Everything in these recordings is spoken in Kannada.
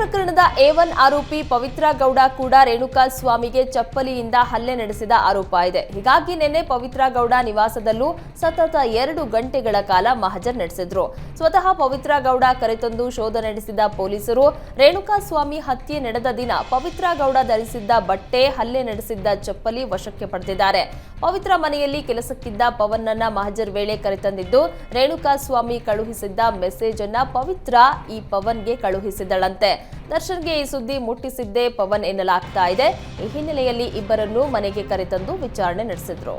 ಪ್ರಕರಣದ ಎ ಒನ್ ಆರೋಪಿ ಪವಿತ್ರ ಗೌಡ ಕೂಡ ರೇಣುಕಾ ಸ್ವಾಮಿಗೆ ಚಪ್ಪಲಿಯಿಂದ ಹಲ್ಲೆ ನಡೆಸಿದ ಆರೋಪ ಇದೆ. ಹೀಗಾಗಿ ನಿನ್ನೆ ಪವಿತ್ರ ಗೌಡ ನಿವಾಸದಲ್ಲೂ ಸತತ ಎರಡು ಗಂಟೆಗಳ ಕಾಲ ಮಹಜರ್ ನಡೆಸಿದ್ರು. ಸ್ವತಃ ಪವಿತ್ರ ಗೌಡ ಕರೆತಂದು ಶೋಧ ನಡೆಸಿದ ಪೊಲೀಸರು ರೇಣುಕಾ ಸ್ವಾಮಿ ಹತ್ಯೆ ನಡೆದ ದಿನ ಪವಿತ್ರ ಗೌಡ ಧರಿಸಿದ್ದ ಬಟ್ಟೆ, ಹಲ್ಲೆ ನಡೆಸಿದ್ದ ಚಪ್ಪಲಿ ವಶಕ್ಕೆ ಪಡೆದಿದ್ದಾರೆ. ಪವಿತ್ರ ಮನೆಯಲ್ಲಿ ಕೆಲಸಕ್ಕಿದ್ದ ಪವನ್ನನ್ನ ಮಹಜರ್ ವೇಳೆ ಕರೆತಂದಿದ್ದು ರೇಣುಕಾ ಸ್ವಾಮಿ ಕಳುಹಿಸಿದ್ದ ಮೆಸೇಜ್ ಅನ್ನ ಪವಿತ್ರ ಈ ಪವನ್ಗೆ ಕಳುಹಿಸಿದಳಂತೆ. ದರ್ಶನ್ಗೆ ಈ ಸುದ್ದಿ ಮುಟ್ಟಿಸಿದ್ದೇ ಪವನ್ ಎನ್ನಲಾಗ್ತಾ ಇದೆ. ಈ ಹಿನ್ನೆಲೆಯಲ್ಲಿ ಇಬ್ಬರನ್ನು ಮನೆಗೆ ಕರೆತಂದು ವಿಚಾರಣೆ ನಡೆಸಿದ್ರು.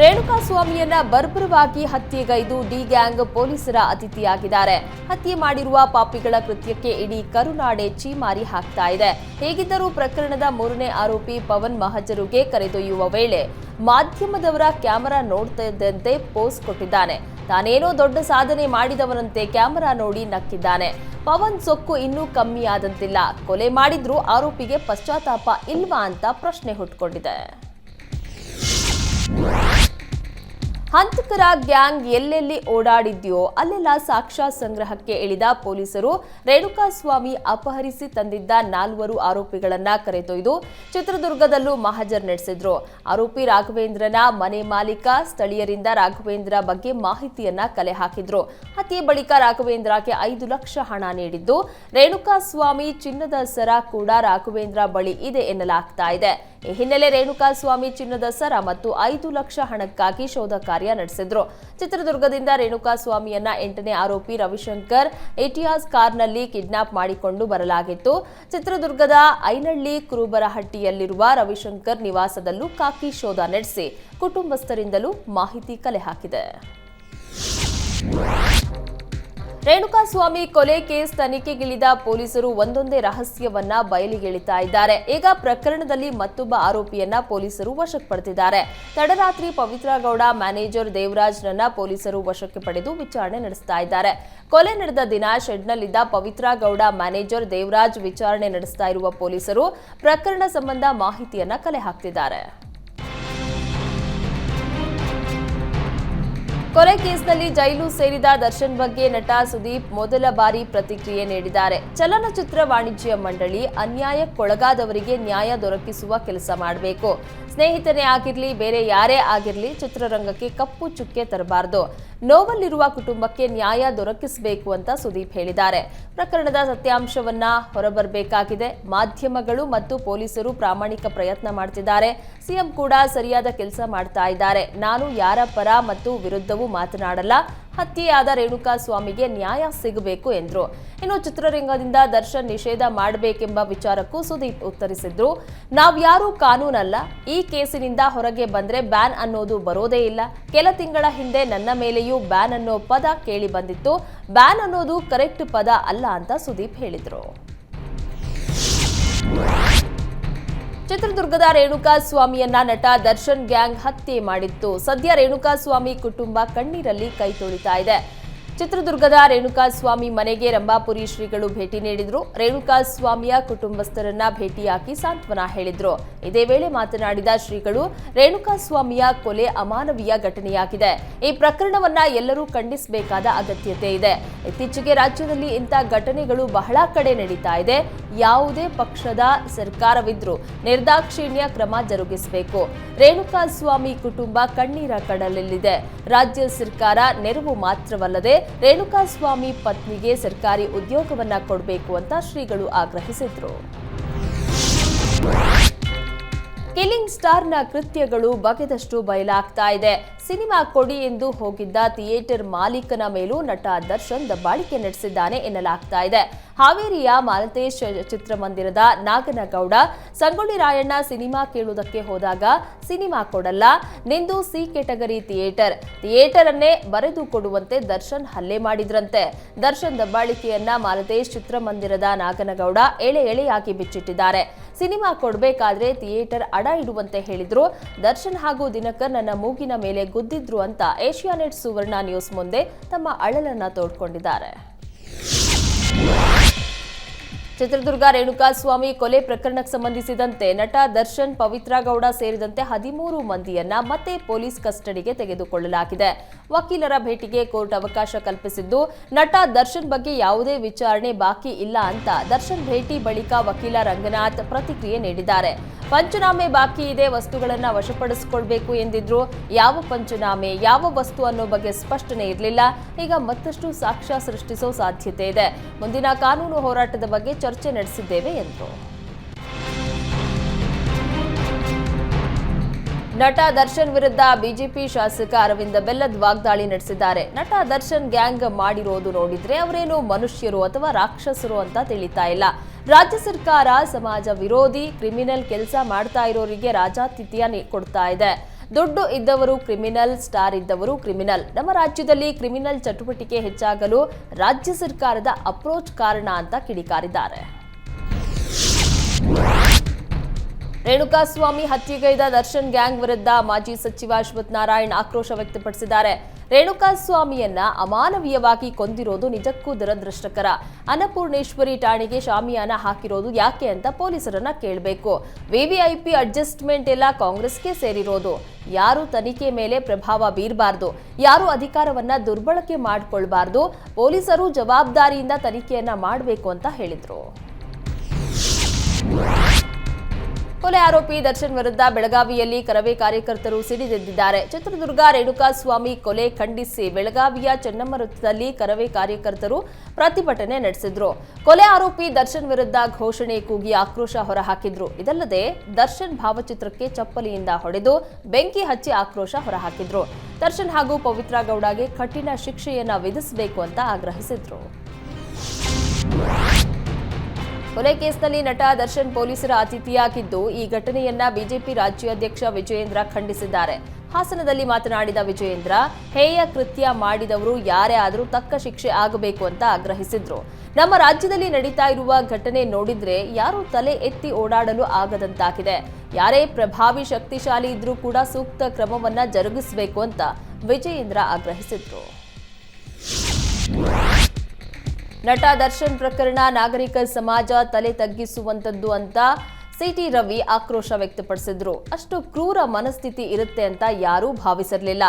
ರೇಣುಕಾಸ್ವಾಮಿಯನ್ನ ಬರ್ಬರವಾಗಿ ಹತ್ಯೆಗೈದು ಡಿ ಗ್ಯಾಂಗ್ ಪೊಲೀಸರ ಅತಿಥಿಯಾಗಿದ್ದಾರೆ. ಹತ್ಯೆ ಮಾಡಿರುವ ಪಾಪಿಗಳ ಕೃತ್ಯಕ್ಕೆ ಇಡೀ ಕರುನಾಡೆ ಚೀಮಾರಿ ಹಾಕ್ತಾ ಇದೆ. ಹೇಗಿದ್ದರೂ ಪ್ರಕರಣದ ಮೂರನೇ ಆರೋಪಿ ಪವನ್ ಮಹಜರುಗೆ ಕರೆದೊಯ್ಯುವ ವೇಳೆ ಮಾಧ್ಯಮದವರ ಕ್ಯಾಮೆರಾ ನೋಡ್ತಾ ಇದ್ದಂತೆ ಪೋಸ್ ಕೊಟ್ಟಿದ್ದಾನೆ. ತಾನೇನೋ ದೊಡ್ಡ ಸಾಧನೆ ಮಾಡಿದವನಂತೆ ಕ್ಯಾಮೆರಾ ನೋಡಿ ನಕ್ಕಿದ್ದಾನೆ. ಪವನ್ ಸೊಕ್ಕು ಇನ್ನೂ ಕಮ್ಮಿ ಆದಂತಿಲ್ಲ. ಕೊಲೆ ಮಾಡಿದ್ರೂ ಆರೋಪಿಗೆ ಪಶ್ಚಾತ್ತಾಪ ಇಲ್ವಾ ಅಂತ ಪ್ರಶ್ನೆ ಹುಟ್ಕೊಂಡಿದೆ. ಹಂತಕರ ಗ್ಯಾಂಗ್ ಎಲ್ಲೆಲ್ಲಿ ಓಡಾಡಿದ್ಯೋ ಅಲ್ಲೆಲ್ಲ ಸಾಕ್ಷ್ಯ ಸಂಗ್ರಹಕ್ಕೆ ಇಳಿದ ಪೊಲೀಸರು ರೇಣುಕಾಸ್ವಾಮಿ ಅಪಹರಿಸಿ ತಂದಿದ್ದ ನಾಲ್ವರು ಆರೋಪಿಗಳನ್ನ ಕರೆದೊಯ್ದು ಚಿತ್ರದುರ್ಗದಲ್ಲೂ ಮಹಜರ್ ನಡೆಸಿದ್ರು. ಆರೋಪಿ ರಾಘವೇಂದ್ರನ ಮನೆ ಮಾಲೀಕ, ಸ್ಥಳೀಯರಿಂದ ರಾಘವೇಂದ್ರ ಬಗ್ಗೆ ಮಾಹಿತಿಯನ್ನ ಕಲೆ ಹಾಕಿದ್ರು. ಹತ್ಯೆ ಬಳಿಕ ರಾಘವೇಂದ್ರಗೆ ಐದು ಲಕ್ಷ ಹಣ ನೀಡಿದ್ದು, ರೇಣುಕಾಸ್ವಾಮಿ ಚಿನ್ನದ ಸರ ಕೂಡ ರಾಘವೇಂದ್ರ ಬಳಿ ಇದೆ ಎನ್ನಲಾಗ್ತಾ ಇದೆ. ಈ ಹಿನ್ನೆಲೆ ರೇಣುಕಾಸ್ವಾಮಿ ಚಿನ್ನದ ಸರ ಮತ್ತು ಐದು ಲಕ್ಷ ಹಣಕ್ಕಾಗಿ ಶೋಧ ನಡೆಸಿದ್ರು. ಚಿತ್ರದುರ್ಗದಿಂದ ರೇಣುಕಾ ಸ್ವಾಮಿಯನ್ನ ಎಂಟನೇ ಆರೋಪಿ ರವಿಶಂಕರ್ ಎಟಿಯಾಸ್ ಕಾರ್ನಲ್ಲಿ ಕಿಡ್ನಾಪ್ ಮಾಡಿಕೊಂಡು ಬರಲಾಗಿತ್ತು. ಚಿತ್ರದುರ್ಗದ ಐನಳ್ಳಿ ಕುರುಬರಹಟ್ಟಿಯಲ್ಲಿರುವ ರವಿಶಂಕರ್ ನಿವಾಸದಲ್ಲೂ ಕಾಕಿ ಶೋಧ ನಡೆಸಿ, ಕುಟುಂಬಸ್ಥರಿಂದಲೂ ಮಾಹಿತಿ ಕಲೆ ಹಾಕಿದೆ. ರೇಣುಕಾಸ್ವಾಮಿ ಕೊಲೆ ಕೇಸ್ ತನಿಖೆಗಿಳಿದ ಪೊಲೀಸರು ಒಂದೊಂದೇ ರಹಸ್ಯವನ್ನ ಬಯಲಿಗೆಳಿತಾ ಇದ್ದಾರೆ. ಈಗ ಪ್ರಕರಣದಲ್ಲಿ ಮತ್ತೊಬ್ಬ ಆರೋಪಿಯನ್ನ ಪೊಲೀಸರು ವಶಕ್ಕೆ ಪಡೆದಿದ್ದಾರೆ ತಡರಾತ್ರಿ ಪವಿತ್ರ ಗೌಡ ಮ್ಯಾನೇಜರ್ ದೇವರಾಜ್ನನ್ನ ಪೊಲೀಸರು ವಶಕ್ಕೆ ಪಡೆದು ವಿಚಾರಣೆ ನಡೆಸ್ತಾ ಇದ್ದಾರೆ. ಕೊಲೆ ನಡೆದ ದಿನ ಶೆಡ್ನಲ್ಲಿದ್ದ ಪವಿತ್ರ ಗೌಡ ಮ್ಯಾನೇಜರ್ ದೇವರಾಜ್ ವಿಚಾರಣೆ ನಡೆಸ್ತಾ ಇರುವ ಪೊಲೀಸರು ಪ್ರಕರಣ ಸಂಬಂಧ ಮಾಹಿತಿಯನ್ನ ಕಲೆ ಹಾಕ್ತಿದ್ದಾರೆ. ಕೊಲೆ ಕೇಸ್ನಲ್ಲಿ ಜೈಲು ಸೇರಿದ ದರ್ಶನ್ ಬಗ್ಗೆ ನಟ ಸುದೀಪ್ ಮೊದಲ ಬಾರಿ ಪ್ರತಿಕ್ರಿಯೆ ನೀಡಿದ್ದಾರೆ. ಚಲನಚಿತ್ರ ವಾಣಿಜ್ಯ ಮಂಡಳಿ ಅನ್ಯಾಯಕ್ಕೊಳಗಾದವರಿಗೆ ನ್ಯಾಯ ದೊರಕಿಸುವ ಕೆಲಸ ಮಾಡಬೇಕು. ಸ್ನೇಹಿತನೇ ಆಗಿರಲಿ, ಬೇರೆ ಯಾರೇ ಆಗಿರಲಿ ಚಿತ್ರರಂಗಕ್ಕೆ ಕಪ್ಪು ಚುಕ್ಕೆ ತರಬಾರದು. ನೋವಲ್ಲಿರುವ ಕುಟುಂಬಕ್ಕೆ ನ್ಯಾಯ ದೊರಕಿಸಬೇಕು ಅಂತ ಸುದೀಪ್ ಹೇಳಿದ್ದಾರೆ. ಪ್ರಕರಣದ ಸತ್ಯಾಂಶವನ್ನ ಹೊರಬರಬೇಕಾಗಿದೆ. ಮಾಧ್ಯಮಗಳು ಮತ್ತು ಪೊಲೀಸರು ಪ್ರಾಮಾಣಿಕ ಪ್ರಯತ್ನ ಮಾಡ್ತಿದ್ದಾರೆ. ಸಿಎಂ ಕೂಡ ಸರಿಯಾದ ಕೆಲಸ ಮಾಡ್ತಾ ಇದ್ದಾರೆ. ನಾನು ಯಾರ ಪರ ಮತ್ತು ವಿರುದ್ಧವೂ ಮಾತನಾಡಲ್ಲ. ಹತ್ಯೆಯಾದ ರೇಣುಕಾ ಸ್ವಾಮಿಗೆ ನ್ಯಾಯ ಸಿಗಬೇಕು ಎಂದರು. ಇನ್ನು ಚಿತ್ರರಂಗದಿಂದ ದರ್ಶನ್ ನಿಷೇಧ ಮಾಡಬೇಕೆಂಬ ವಿಚಾರಕ್ಕೂ ಸುದೀಪ್ ಉತ್ತರಿಸಿದ್ರು. ನಾವ್ಯಾರೂ ಕಾನೂನಲ್ಲ, ಈ ಕೇಸಿನಿಂದ ಹೊರಗೆ ಬಂದ್ರೆ ಬ್ಯಾನ್ ಅನ್ನೋದು ಬರೋದೇ ಇಲ್ಲ. ಕೆಲ ತಿಂಗಳ ಹಿಂದೆ ನನ್ನ ಮೇಲೆಯೂ ಬ್ಯಾನ್ ಅನ್ನೋ ಪದ ಕೇಳಿ ಬಂದಿತ್ತು. ಬ್ಯಾನ್ ಅನ್ನೋದು ಕರೆಕ್ಟ್ ಪದ ಅಲ್ಲ ಅಂತ ಸುದೀಪ್ ಹೇಳಿದ್ರು. ಚಿತ್ರದುರ್ಗದ ರೇಣುಕಾ ಸ್ವಾಮಿಯನ್ನ ನಟ ದರ್ಶನ್ ಗ್ಯಾಂಗ್ ಹತ್ಯೆ ಮಾಡಿತ್ತು. ಸದ್ಯ ರೇಣುಕಾ ಸ್ವಾಮಿ ಕುಟುಂಬ ಕಣ್ಣೀರಲ್ಲಿ ಕೈ ತೊಳಿತಾ ಇದೆ. ಚಿತ್ರದುರ್ಗದ ರೇಣುಕಾಸ್ವಾಮಿ ಮನೆಗೆ ರಂಭಾಪುರಿ ಶ್ರೀಗಳು ಭೇಟಿ ನೀಡಿದ್ರು. ರೇಣುಕಾಸ್ವಾಮಿಯ ಕುಟುಂಬಸ್ಥರನ್ನ ಭೇಟಿಯಾಗಿ ಸಾಂತ್ವನ ಹೇಳಿದ್ರು. ಇದೇ ವೇಳೆ ಮಾತನಾಡಿದ ಶ್ರೀಗಳು, ರೇಣುಕಾಸ್ವಾಮಿಯ ಕೊಲೆ ಅಮಾನವೀಯ ಘಟನೆಯಾಗಿದೆ. ಈ ಪ್ರಕರಣವನ್ನ ಎಲ್ಲರೂ ಖಂಡಿಸಬೇಕಾದ ಅಗತ್ಯತೆ ಇದೆ. ಇತ್ತೀಚೆಗೆ ರಾಜ್ಯದಲ್ಲಿ ಇಂಥ ಘಟನೆಗಳು ಬಹಳ ಕಡೆ ನಡೀತಾ ಇದೆ. ಯಾವುದೇ ಪಕ್ಷದ ಸರ್ಕಾರವಿದ್ರೂ ನಿರ್ದಾಕ್ಷಿಣ್ಯ ಕ್ರಮ ಜರುಗಿಸಬೇಕು. ರೇಣುಕಾಸ್ವಾಮಿ ಕುಟುಂಬ ಕಣ್ಣೀರ ಕಡಲಲ್ಲಿದೆ. ರಾಜ್ಯ ಸರ್ಕಾರ ನೆರವು ಮಾತ್ರವಲ್ಲದೆ ರೇಣುಕಾ ಸ್ವಾಮಿ ಪತ್ನಿಗೆ ಸರ್ಕಾರಿ ಉದ್ಯೋಗವನ್ನ ಕೊಡಬೇಕು ಅಂತ ಶ್ರೀಗಳು ಆಗ್ರಹಿಸಿದ್ರು. ಕಿಲ್ಲಿಂಗ್ ಸ್ಟಾರ್ನ ಕೃತ್ಯಗಳು ಬಗೆದಷ್ಟು ಬಯಲಾಗ್ತಾ ಇದೆ. ಸಿನಿಮಾ ಕೊಡಿ ಎಂದು ಹೋಗಿದ್ದ ಥಿಯೇಟರ್ ಮಾಲೀಕನ ಮೇಲೂ ನಟ ದರ್ಶನ್ ದಬ್ಬಾಳಿಕೆ ನಡೆಸಿದ್ದಾನೆ ಎನ್ನಲಾಗ್ತಾ ಇದೆ. ಹಾವೇರಿಯ ಮಾಲತೇಶ್ ಚಿತ್ರಮಂದಿರದ ನಾಗನಗೌಡ, ಸಂಗೊಳ್ಳಿ ರಾಯಣ್ಣ ಸಿನಿಮಾ ಕೇಳುವುದಕ್ಕೆ ಹೋದಾಗ ಸಿನಿಮಾ ಕೊಡಲ್ಲ, ನಿಂದು ಸಿ ಕೆಟಗರಿ ಥಿಯೇಟರ್. ಥಿಯೇಟರ್ ಅನ್ನೇ ಬರೆದು ಕೊಡುವಂತೆ ದರ್ಶನ್ ಹಲ್ಲೆ ಮಾಡಿದ್ರಂತೆ. ದರ್ಶನ್ ದಬ್ಬಾಳಿಕೆಯನ್ನ ಮಾಲತೇಶ್ ಚಿತ್ರಮಂದಿರದ ನಾಗನಗೌಡ ಎಳೆ ಎಳೆಯಾಗಿ ಬಿಚ್ಚಿಟ್ಟಿದ್ದಾರೆ. ಸಿನಿಮಾ ಕೊಡಬೇಕಾದ್ರೆ ಥಿಯೇಟರ್ ಅಡ ಇಡುವಂತೆ ಹೇಳಿದ್ರು. ದರ್ಶನ್ ಹಾಗೂ ದಿನಕರ್ ನನ್ನ ಮೂಗಿನ ಮೇಲೆ ಗುದ್ದಿದ್ರು ಅಂತ ಏಷ್ಯಾನೆಟ್ ಸುವರ್ಣ ನ್ಯೂಸ್ ಮುಂದೆ ತಮ್ಮ ಅಳಲನ್ನ ತೋಡ್ಕೊಂಡಿದ್ದಾರೆ. ಚಿತ್ರದುರ್ಗ ರೇಣುಕಾಸ್ವಾಮಿ ಕೊಲೆ ಪ್ರಕರಣಕ್ಕೆ ಸಂಬಂಧಿಸಿದಂತೆ ನಟ ದರ್ಶನ್ ಪವಿತ್ರ ಗೌಡ ಸೇರಿದಂತೆ ಹದಿಮೂರು ಮಂದಿಯನ್ನ ಮತ್ತೆ ಪೊಲೀಸ್ ಕಸ್ಟಡಿಗೆ ತೆಗೆದುಕೊಳ್ಳಲಾಗಿದೆ. ವಕೀಲರ ಭೇಟಿಗೆ ಕೋರ್ಟ್ ಅವಕಾಶ ಕಲ್ಪಿಸಿದ್ದು, ನಟ ದರ್ಶನ್ ಬಗ್ಗೆ ಯಾವುದೇ ವಿಚಾರಣೆ ಬಾಕಿ ಇಲ್ಲ ಅಂತ ದರ್ಶನ್ ಭೇಟಿ ಬಳಿಕ ವಕೀಲ ರಂಗನಾಥ್ ಪ್ರತಿಕ್ರಿಯೆ ನೀಡಿದ್ದಾರೆ. ಪಂಚನಾಮೆ ಬಾಕಿ ಇದೆ, ವಸ್ತುಗಳನ್ನ ವಶಪಡಿಸಿಕೊಳ್ಬೇಕು ಎಂದಿದ್ರು ಯಾವ ಪಂಚನಾಮೆ, ಯಾವ ವಸ್ತು ಅನ್ನೋ ಬಗ್ಗೆ ಸ್ಪಷ್ಟನೆ ಇರಲಿಲ್ಲ. ಈಗ ಮತ್ತಷ್ಟು ಸಾಕ್ಷ್ಯ ಸೃಷ್ಟಿಸೋ ಸಾಧ್ಯತೆ ಇದೆ. ಮುಂದಿನ ಕಾನೂನು ಹೋರಾಟದ ಬಗ್ಗೆ ಚರ್ಚೆ ನಡೆಸಿದ್ದೇವೆ ಎಂದರು ನಟ ದರ್ಶನ್ ವಿರುದ್ಧ ಬಿಜೆಪಿ ಶಾಸಕ ಅರವಿಂದ ಬೆಲ್ಲದ್ ವಾಗ್ದಾಳಿ ನಡೆಸಿದ್ದಾರೆ. ನಟ ದರ್ಶನ್ ಗ್ಯಾಂಗ್ ಮಾಡಿರೋದು ನೋಡಿದ್ರೆ ಅವರೇನು ಮನುಷ್ಯರು ಅಥವಾ ರಾಕ್ಷಸರು ಅಂತ ತಿಳಿತಾ ಇಲ್ಲ. ರಾಜ್ಯ ಸರ್ಕಾರ ಸಮಾಜ ವಿರೋಧಿ, ಕ್ರಿಮಿನಲ್ ಕೆಲಸ ಮಾಡ್ತಾ ಇರೋರಿಗೆ ರಾಜಾತಿಥ್ಯ ಕೊಡ್ತಾ ಇದೆ. ದುಡ್ಡು ಇದ್ದವರು ಕ್ರಿಮಿನಲ್, ಸ್ಟಾರ್ ಇದ್ದವರು ಕ್ರಿಮಿನಲ್. ನಮ್ಮ ರಾಜ್ಯದಲ್ಲಿ ಕ್ರಿಮಿನಲ್ ಚಟುವಟಿಕೆ ಹೆಚ್ಚಾಗಲು ರಾಜ್ಯ ಸರ್ಕಾರದ ಅಪ್ರೋಚ್ ಕಾರಣ ಅಂತ ಕಿಡಿಕಾರಿದ್ದಾರೆ. ರೇಣುಕಾಸ್ವಾಮಿ ಹತ್ಯೆಗೈದ ದರ್ಶನ್ ಗ್ಯಾಂಗ್ ವಿರುದ್ಧ ಮಾಜಿ ಸಚಿವ ಅಶ್ವಥ್ ನಾರಾಯಣ್ ಆಕ್ರೋಶ ವ್ಯಕ್ತಪಡಿಸಿದ್ದಾರೆ. ರೇಣುಕಾಸ್ವಾಮಿಯನ್ನ ಅಮಾನವೀಯವಾಗಿ ಕೊಂದಿರೋದು ನಿಜಕ್ಕೂ ದುರದೃಷ್ಟಕರ. ಅನ್ನಪೂರ್ಣೇಶ್ವರಿ ಠಾಣೆಗೆ ಶಾಮಿಯಾನ ಹಾಕಿರೋದು ಯಾಕೆ ಅಂತ ಪೊಲೀಸರನ್ನ ಕೇಳಬೇಕು. ವಿವಿಐಪಿ ಅಡ್ಜಸ್ಟ್ಮೆಂಟ್ ಎಲ್ಲ ಕಾಂಗ್ರೆಸ್ಗೆ ಸೇರಿರೋದು. ಯಾರು ತನಿಖೆ ಮೇಲೆ ಪ್ರಭಾವ ಬೀರಬಾರ್ದು. ಯಾರು ಅಧಿಕಾರವನ್ನ ದುರ್ಬಳಕೆ ಮಾಡಿಕೊಳ್ಬಾರ್ದು. ಪೊಲೀಸರು ಜವಾಬ್ದಾರಿಯಿಂದ ತನಿಖೆಯನ್ನ ಮಾಡಬೇಕು ಅಂತ ಹೇಳಿದ್ರು. ಕೊಲೆ ಆರೋಪಿ ದರ್ಶನ್ ವಿರುದ್ಧ ಬೆಳಗಾವಿಯಲ್ಲಿ ಕರವೇ ಕಾರ್ಯಕರ್ತರು ಸಿಡಿದೆದ್ದಿದ್ದಾರೆ. ಚಿತ್ರದುರ್ಗ ರೇಣುಕಾಸ್ವಾಮಿ ಕೊಲೆ ಖಂಡಿಸಿ ಬೆಳಗಾವಿಯ ಚೆನ್ನಮ್ಮ ವೃತ್ತದಲ್ಲಿ ಕರವೇ ಕಾರ್ಯಕರ್ತರು ಪ್ರತಿಭಟನೆ ನಡೆಸಿದ್ರು. ಕೊಲೆ ಆರೋಪಿ ದರ್ಶನ್ ವಿರುದ್ಧ ಘೋಷಣೆ ಕೂಗಿ ಆಕ್ರೋಶ ಹೊರಹಾಕಿದ್ರು. ಇದಲ್ಲದೆ ದರ್ಶನ್ ಭಾವಚಿತ್ರಕ್ಕೆ ಚಪ್ಪಲಿಯಿಂದ ಹೊಡೆದು ಬೆಂಕಿ ಹಚ್ಚಿ ಆಕ್ರೋಶ ಹೊರಹಾಕಿದ್ರು. ದರ್ಶನ್ ಹಾಗೂ ಪವಿತ್ರ ಗೌಡಗೆ ಕಠಿಣ ಶಿಕ್ಷೆಯನ್ನ ವಿಧಿಸಬೇಕು ಅಂತ ಆಗ್ರಹಿಸಿದ್ರು. ಕೊಲೆ ಕೇಸ್ನಲ್ಲಿ ನಟ ದರ್ಶನ್ ಪೊಲೀಸರ ಅತಿಥಿಯಾಗಿದ್ದು ಈ ಘಟನೆಯನ್ನ ಬಿಜೆಪಿ ರಾಜ್ಯಾಧ್ಯಕ್ಷ ವಿಜಯೇಂದ್ರ ಖಂಡಿಸಿದ್ದಾರೆ. ಹಾಸನದಲ್ಲಿ ಮಾತನಾಡಿದ ವಿಜಯೇಂದ್ರ, ಹೇಯ ಕೃತ್ಯ ಮಾಡಿದವರು ಯಾರೇ ಆದರೂ ತಕ್ಕ ಶಿಕ್ಷೆ ಆಗಬೇಕು ಅಂತ ಆಗ್ರಹಿಸಿದ್ರು. ನಮ್ಮ ರಾಜ್ಯದಲ್ಲಿ ನಡೀತಾ ಇರುವ ಘಟನೆ ನೋಡಿದ್ರೆ ಯಾರೂ ತಲೆ ಎತ್ತಿ ಓಡಾಡಲು ಆಗದಂತಾಗಿದೆ. ಯಾರೇ ಪ್ರಭಾವಿ ಶಕ್ತಿಶಾಲಿ ಇದ್ರೂ ಕೂಡ ಸೂಕ್ತ ಕ್ರಮವನ್ನ ಜರುಗಿಸಬೇಕು ಅಂತ ವಿಜಯೇಂದ್ರ ಆಗ್ರಹಿಸಿದ್ರು. ನಟ ದರ್ಶನ್ ಪ್ರಕರಣ, ನಾಗರಿಕ ಸಮಾಜ ತಲೆ ತಗ್ಗಿಸುವಂತದ್ದು ಅಂತ ಸಿಟಿ ರವಿ ಆಕ್ರೋಶ ವ್ಯಕ್ತಪಡಿಸಿದ್ರು. ಅಷ್ಟು ಕ್ರೂರ ಮನಸ್ಥಿತಿ ಇರುತ್ತೆ ಅಂತ ಯಾರೂ ಭಾವಿಸಿರಲಿಲ್ಲ.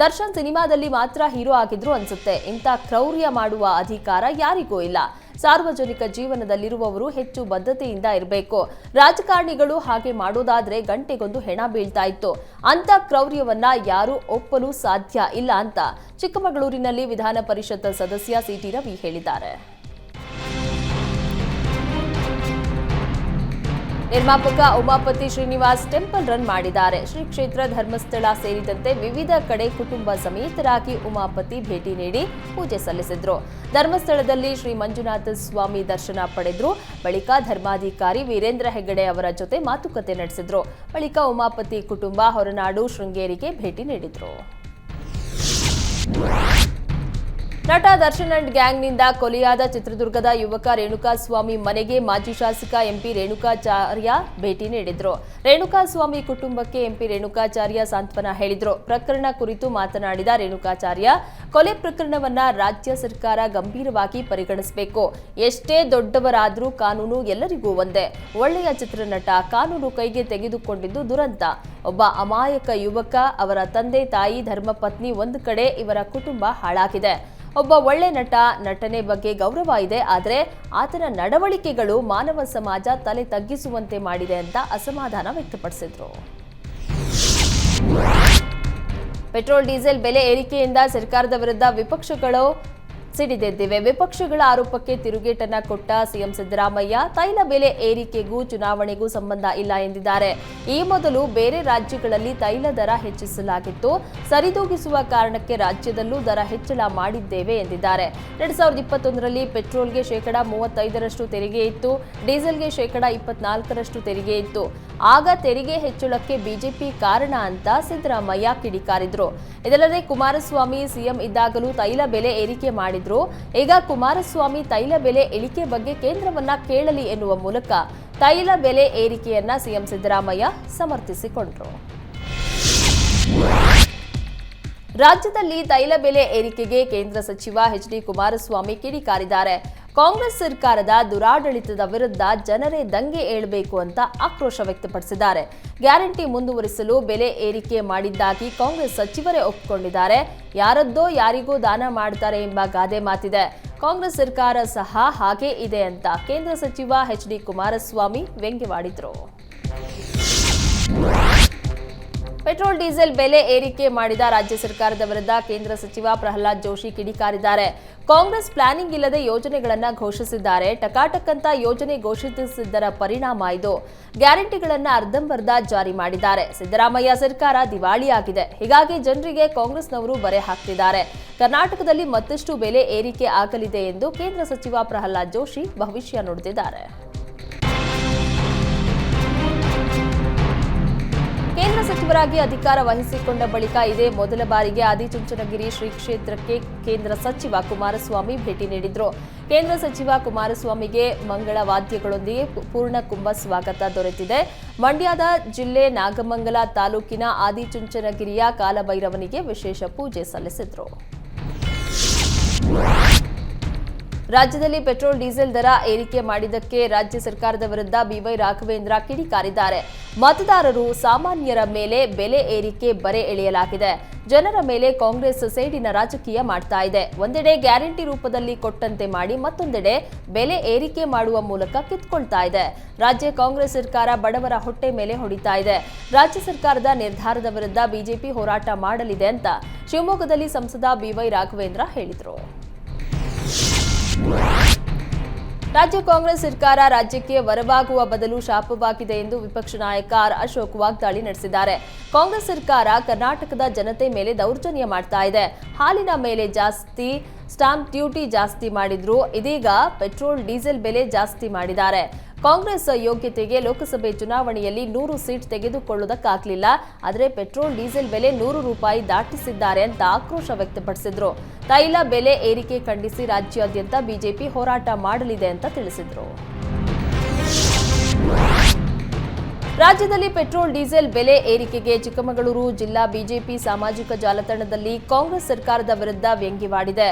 ದರ್ಶನ್ ಸಿನಿಮಾದಲ್ಲಿ ಮಾತ್ರ ಹೀರೋ ಆಗಿದ್ರು ಅನ್ಸುತ್ತೆ. ಇಂಥ ಕ್ರೌರ್ಯ ಮಾಡುವ ಅಧಿಕಾರ ಯಾರಿಗೂ ಇಲ್ಲ. ಸಾರ್ವಜನಿಕ ಜೀವನದಲ್ಲಿರುವವರು ಹೆಚ್ಚು ಬದ್ಧತೆಯಿಂದ ಇರಬೇಕು. ರಾಜಕಾರಣಿಗಳು ಹಾಗೆ ಮಾಡೋದಾದ್ರೆ ಗಂಟೆಗೊಂದು ಹೆಣ ಬೀಳ್ತಾ ಇತ್ತು. ಅಂತ ಕ್ರೌರ್ಯವನ್ನ ಯಾರೂ ಒಪ್ಪಲು ಸಾಧ್ಯ ಇಲ್ಲ ಅಂತ ಚಿಕ್ಕಮಗಳೂರಿನಲ್ಲಿ ವಿಧಾನ ಪರಿಷತ್ ಸದಸ್ಯ ಸಿಟಿ ರವಿ ಹೇಳಿದ್ದಾರೆ. ನಿರ್ಮಾಪಕ ಉಮಾಪತಿ ಶ್ರೀನಿವಾಸ್ ಟೆಂಪಲ್ ರನ್ ಮಾಡಿದ್ದಾರೆ. ಶ್ರೀ ಕ್ಷೇತ್ರ ಧರ್ಮಸ್ಥಳ ಸೇರಿದಂತೆ ವಿವಿಧ ಕಡೆ ಕುಟುಂಬ ಸಮೇತರಾಗಿ ಉಮಾಪತಿ ಭೇಟಿ ನೀಡಿ ಪೂಜೆ ಸಲ್ಲಿಸಿದ್ರು. ಧರ್ಮಸ್ಥಳದಲ್ಲಿ ಶ್ರೀ ಮಂಜುನಾಥ ಸ್ವಾಮಿ ದರ್ಶನ ಪಡೆದ್ರು. ಬಳಿಕ ಧರ್ಮಾಧಿಕಾರಿ ವೀರೇಂದ್ರ ಹೆಗ್ಗಡೆ ಅವರ ಜೊತೆ ಮಾತುಕತೆ ನಡೆಸಿದ್ರು. ಬಳಿಕ ಉಮಾಪತಿ ಕುಟುಂಬ ಹೊರನಾಡು ಶೃಂಗೇರಿಗೆ ಭೇಟಿ ನೀಡಿದ್ರು. ನಟ ದರ್ಶನ್ ಅಂಡ್ ಗ್ಯಾಂಗ್ನಿಂದ ಕೊಲೆಯಾದ ಚಿತ್ರದುರ್ಗದ ಯುವಕ ರೇಣುಕಾಸ್ವಾಮಿ ಮನೆಗೆ ಮಾಜಿ ಶಾಸಕ ಎಂಪಿ ರೇಣುಕಾಚಾರ್ಯ ಭೇಟಿ ನೀಡಿದ್ರು. ರೇಣುಕಾಸ್ವಾಮಿ ಕುಟುಂಬಕ್ಕೆ ಎಂಪಿ ರೇಣುಕಾಚಾರ್ಯ ಸಾಂತ್ವನ ಹೇಳಿದ್ರು. ಪ್ರಕರಣ ಕುರಿತು ಮಾತನಾಡಿದ ರೇಣುಕಾಚಾರ್ಯ, ಕೊಲೆ ಪ್ರಕರಣವನ್ನ ರಾಜ್ಯ ಸರ್ಕಾರ ಗಂಭೀರವಾಗಿ ಪರಿಗಣಿಸಬೇಕು. ಎಷ್ಟೇ ದೊಡ್ಡವರಾದರೂ ಕಾನೂನು ಎಲ್ಲರಿಗೂ ಒಂದೇ. ಒಳ್ಳೆಯ ಚಿತ್ರನಟ ಕಾನೂನು ಕೈಗೆ ತೆಗೆದುಕೊಂಡಿದ್ದು ದುರಂತ. ಒಬ್ಬ ಅಮಾಯಕ ಯುವಕ, ಅವರ ತಂದೆ ತಾಯಿ, ಧರ್ಮಪತ್ನಿ ಒಂದು ಕಡೆ ಇವರ ಕುಟುಂಬ ಹಾಳಾಗಿದೆ. ಒಬ್ಬ ಒಳ್ಳೆ ನಟ, ನಟನೆ ಬಗ್ಗೆ ಗೌರವ ಇದೆ, ಆದರೆ ಆತನ ನಡವಳಿಕೆಗಳು ಮಾನವ ಸಮಾಜ ತಲೆ ತಗ್ಗಿಸುವಂತೆ ಮಾಡಿದೆ ಅಂತ ಅಸಮಾಧಾನ ವ್ಯಕ್ತಪಡಿಸಿದ್ರು. ಪೆಟ್ರೋಲ್, ಡೀಸೆಲ್ ಬೆಲೆ ಏರಿಕೆಯಿಂದ ಸರ್ಕಾರದ ವಿರುದ್ಧ ವಿಪಕ್ಷಗಳು ಸಿಡಿದೆದ್ದಿವೆ ವಿಪಕ್ಷಗಳ ಆರೋಪಕ್ಕೆ ತಿರುಗೇಟನ್ನ ಕೊಟ್ಟ ಸಿಎಂ ಸಿದ್ದರಾಮಯ್ಯ ತೈಲ ಬೆಲೆ ಏರಿಕೆಗೂ ಚುನಾವಣೆಗೂ ಸಂಬಂಧ ಇಲ್ಲ ಎಂದಿದ್ದಾರೆ. ಈ ಮೊದಲು ಬೇರೆ ರಾಜ್ಯಗಳಲ್ಲಿ ತೈಲ ದರ ಹೆಚ್ಚಿಸಲಾಗಿತ್ತು. ಸರಿದೂಗಿಸುವ ಕಾರಣಕ್ಕೆ ರಾಜ್ಯದಲ್ಲೂ ದರ ಹೆಚ್ಚಳ ಮಾಡಿದ್ದೇವೆ ಎಂದಿದ್ದಾರೆ. ಎರಡ್ ಸಾವಿರದ ಇಪ್ಪತ್ತೊಂದರಲ್ಲಿ ಪೆಟ್ರೋಲ್ಗೆ ಶೇಕಡಾ ಮೂವತ್ತೈದರಷ್ಟು ತೆರಿಗೆ ಇತ್ತು. ಡೀಸೆಲ್ಗೆ ಶೇಕಡಾ ಇಪ್ಪತ್ನಾಲ್ಕರಷ್ಟು ತೆರಿಗೆ ಇತ್ತು. ಆಗ ತೆರಿಗೆ ಹೆಚ್ಚಳಕ್ಕೆ ಬಿಜೆಪಿ ಕಾರಣ ಅಂತ ಸಿದ್ದರಾಮಯ್ಯ ಕಿಡಿಕಾರಿದ್ರು. ಇದಲ್ಲದೆ ಕುಮಾರಸ್ವಾಮಿ ಸಿಎಂ ಇದ್ದಾಗಲೂ ತೈಲ ಬೆಲೆ ಏರಿಕೆ ಮಾಡಿದ್ರು ಈಗ ಕುಮಾರಸ್ವಾಮಿ ತೈಲ ಬೆಲೆ ಇಳಿಕೆ ಬಗ್ಗೆ ಕೇಂದ್ರವನ್ನ ಕೇಳಲಿ ಎನ್ನುವ ಮೂಲಕ ತೈಲ ಬೆಲೆ ಏರಿಕೆಯನ್ನ ಸಿಎಂ ಸಿದ್ದರಾಮಯ್ಯ ಸಮರ್ಥಿಸಿಕೊಂಡ್ರು. ರಾಜ್ಯದಲ್ಲಿ ತೈಲ ಬೆಲೆ ಏರಿಕೆಗೆ ಕೇಂದ್ರ ಸಚಿವ ಎಚ್ ಡಿ ಕುಮಾರಸ್ವಾಮಿ ಕಿಡಿಕಾರಿದ್ದಾರೆ. ಕಾಂಗ್ರೆಸ್ ಸರ್ಕಾರದ ದುರಾಡಳಿತದ ವಿರುದ್ಧ ಜನರೇ ದಂಗೆ ಏಳಬೇಕು ಅಂತ ಆಕ್ರೋಶ ವ್ಯಕ್ತಪಡಿಸಿದ್ದಾರೆ. ಗ್ಯಾರಂಟಿ ಮುಂದುವರಿಸಲು ಬೆಲೆ ಏರಿಕೆ ಮಾಡಿದ್ದಾಗಿ ಕಾಂಗ್ರೆಸ್ ಸಚಿವರೇ ಒಪ್ಪಿಕೊಂಡಿದ್ದಾರೆ ಯಾರದ್ದೋ ಯಾರಿಗೂ ದಾನ ಮಾಡ್ತಾರೆ ಎಂಬ ಗಾದೆ ಮಾತಿದೆ. ಕಾಂಗ್ರೆಸ್ ಸರ್ಕಾರ ಸಹ ಹಾಗೆ ಇದೆ ಅಂತ ಕೇಂದ್ರ ಸಚಿವ ಎಚ್ ಡಿ ಕುಮಾರಸ್ವಾಮಿ ವ್ಯಂಗ್ಯವಾಡಿದ್ರು. ಪೆಟ್ರೋಲ್, ಡೀಸೆಲ್ ಬೆಲೆ ಏರಿಕೆ ಮಾಡಿದ ರಾಜ್ಯ ಸರ್ಕಾರದ ವಿರುದ್ಧ ಕೇಂದ್ರ ಸಚಿವ ಪ್ರಹ್ಲಾದ್ ಜೋಶಿ ಕಿಡಿಕಾರಿದ್ದಾರೆ. ಕಾಂಗ್ರೆಸ್ ಪ್ಲಾನಿಂಗ್ ಇಲ್ಲದೆ ಯೋಜನೆಗಳನ್ನು ಘೋಷಿಸಿದ್ದಾರೆ. ಟಕಾಟಕ್ಕಂತ ಯೋಜನೆ ಘೋಷಿಸಿದ್ದರ ಪರಿಣಾಮ ಇದು. ಗ್ಯಾರಂಟಿಗಳನ್ನು ಅರ್ಧಂಬರ್ಧ ಜಾರಿ ಮಾಡಿದ್ದಾರೆ. ಸಿದ್ದರಾಮಯ್ಯ ಸರ್ಕಾರ ದಿವಾಳಿಯಾಗಿದೆ. ಹೀಗಾಗಿ ಜನರಿಗೆ ಕಾಂಗ್ರೆಸ್ನವರು ಬರೆ ಹಾಕ್ತಿದ್ದಾರೆ. ಕರ್ನಾಟಕದಲ್ಲಿ ಮತ್ತಷ್ಟು ಬೆಲೆ ಏರಿಕೆ ಆಗಲಿದೆ ಎಂದು ಕೇಂದ್ರ ಸಚಿವ ಪ್ರಹ್ಲಾದ್ ಜೋಶಿ ಭವಿಷ್ಯ ನುಡಿದಿದ್ದಾರೆ. ಕೇಂದ್ರ ಸಚಿವರಾಗಿ ಅಧಿಕಾರ ವಹಿಸಿಕೊಂಡ ಬಳಿಕ ಇದೇ ಮೊದಲ ಬಾರಿಗೆ ಆದಿಚುಂಚನಗಿರಿ ಶ್ರೀ ಕ್ಷೇತ್ರಕ್ಕೆ ಕೇಂದ್ರ ಸಚಿವ ಕುಮಾರಸ್ವಾಮಿ ಭೇಟಿ ನೀಡಿದ್ರು. ಕೇಂದ್ರ ಸಚಿವ ಕುಮಾರಸ್ವಾಮಿಗೆ ಮಂಗಳ ವಾದ್ಯಗಳೊಂದಿಗೆ ಪೂರ್ಣ ಕುಂಭ ಸ್ವಾಗತ ದೊರೆತಿದೆ. ಮಂಡ್ಯದ ಜಿಲ್ಲೆ ನಾಗಮಂಗಲ ತಾಲೂಕಿನ ಆದಿಚುಂಚನಗಿರಿಯ ಕಾಲಭೈರವನಿಗೆ ವಿಶೇಷ ಪೂಜೆ ಸಲ್ಲಿಸಿದ್ರು. ರಾಜ್ಯದಲ್ಲಿ ಪೆಟ್ರೋಲ್, ಡೀಸೆಲ್ ದರ ಏರಿಕೆ ಮಾಡಿದ್ದಕ್ಕೆ ರಾಜ್ಯ ಸರ್ಕಾರದ ವಿರುದ್ಧ ಬಿವೈ ರಾಘವೇಂದ್ರ ಕಿಡಿಕಾರಿದ್ದಾರೆ. ಮತದಾರರು ಸಾಮಾನ್ಯರ ಮೇಲೆ ಬೆಲೆ ಏರಿಕೆ ಬರೆ ಎಳೆಯಲಾಗಿದೆ. ಜನರ ಮೇಲೆ ಕಾಂಗ್ರೆಸ್ ಸೈಡಿನ ರಾಜಕೀಯ ಮಾಡ್ತಾ ಇದೆ. ಒಂದೆಡೆ ಗ್ಯಾರಂಟಿ ರೂಪದಲ್ಲಿ ಕೊಟ್ಟಂತೆ ಮಾಡಿ ಮತ್ತೊಂದೆಡೆ ಬೆಲೆ ಏರಿಕೆ ಮಾಡುವ ಮೂಲಕ ಕಿತ್ಕೊಳ್ತಾ ಇದೆ. ರಾಜ್ಯ ಕಾಂಗ್ರೆಸ್ ಸರ್ಕಾರ ಬಡವರ ಹೊಟ್ಟೆ ಮೇಲೆ ಹೊಡಿತಾ ಇದೆ. ರಾಜ್ಯ ಸರ್ಕಾರದ ನಿರ್ಧಾರದ ವಿರುದ್ಧ ಬಿಜೆಪಿ ಹೋರಾಟ ಮಾಡಲಿದೆ ಅಂತ ಶಿವಮೊಗ್ಗದಲ್ಲಿ ಸಂಸದ ಬಿವೈ ರಾಘವೇಂದ್ರ ಹೇಳಿದರು. ರಾಜ್ಯ ಕಾಂಗ್ರೆಸ್ ಸರ್ಕಾರ ರಾಜ್ಯಕ್ಕೆ ವರವಾಗುವ ಬದಲು ಶಾಪವಾಗಿದೆ ಎಂದು ವಿಪಕ್ಷ ನಾಯಕ ಆರ್ ಅಶೋಕ್ ವಾಗ್ದಾಳಿ ನಡೆಸಿದ್ದಾರೆ. ಕಾಂಗ್ರೆಸ್ ಸರ್ಕಾರ ಕರ್ನಾಟಕದ ಜನತೆ ಮೇಲೆ ದೌರ್ಜನ್ಯ ಮಾಡ್ತಾ ಇದೆ. ಹಾಲಿನ ಮೇಲೆ ಜಾಸ್ತಿ, ಸ್ಟಾಂಪ್ ಡ್ಯೂಟಿ ಜಾಸ್ತಿ ಮಾಡಿದ್ರು, ಇದೀಗ ಪೆಟ್ರೋಲ್, ಡೀಸೆಲ್ ಬೆಲೆ ಜಾಸ್ತಿ ಮಾಡಿದ್ದಾರೆ. ಕಾಂಗ್ರೆಸ್ ಯೋಗ್ಯತೆಗೆ ಲೋಕಸಭೆ ಚುನಾವಣೆಯಲ್ಲಿ ನೂರು ಸೀಟ್ ತೆಗೆದುಕೊಳ್ಳುವುದಕ್ಕಾಗಲಿಲ್ಲ. ಆದರೆ ಪೆಟ್ರೋಲ್, ಡೀಸೆಲ್ ಬೆಲೆ ನೂರು ರೂಪಾಯಿ ದಾಟಿಸಿದ್ದಾರೆ ಅಂತ ಆಕ್ರೋಶ ವ್ಯಕ್ತಪಡಿಸಿದ್ರು. ತೈಲ ಬೆಲೆ ಏರಿಕೆ ಖಂಡಿಸಿ ರಾಜ್ಯಾದ್ಯಂತ ಬಿಜೆಪಿ ಹೋರಾಟ ಮಾಡಲಿದೆ ಅಂತ ತಿಳಿಸಿದ್ರು. ರಾಜ್ಯದಲ್ಲಿ ಪೆಟ್ರೋಲ್, ಡೀಸೆಲ್ ಬೆಲೆ ಏರಿಕೆಗೆ ಚಿಕ್ಕಮಗಳೂರು ಜಿಲ್ಲಾ ಬಿಜೆಪಿ ಸಾಮಾಜಿಕ ಜಾಲತಾಣದಲ್ಲಿ ಕಾಂಗ್ರೆಸ್ ಸರ್ಕಾರದ ವಿರುದ್ಧ ವ್ಯಂಗ್ಯವಾಡಿದೆ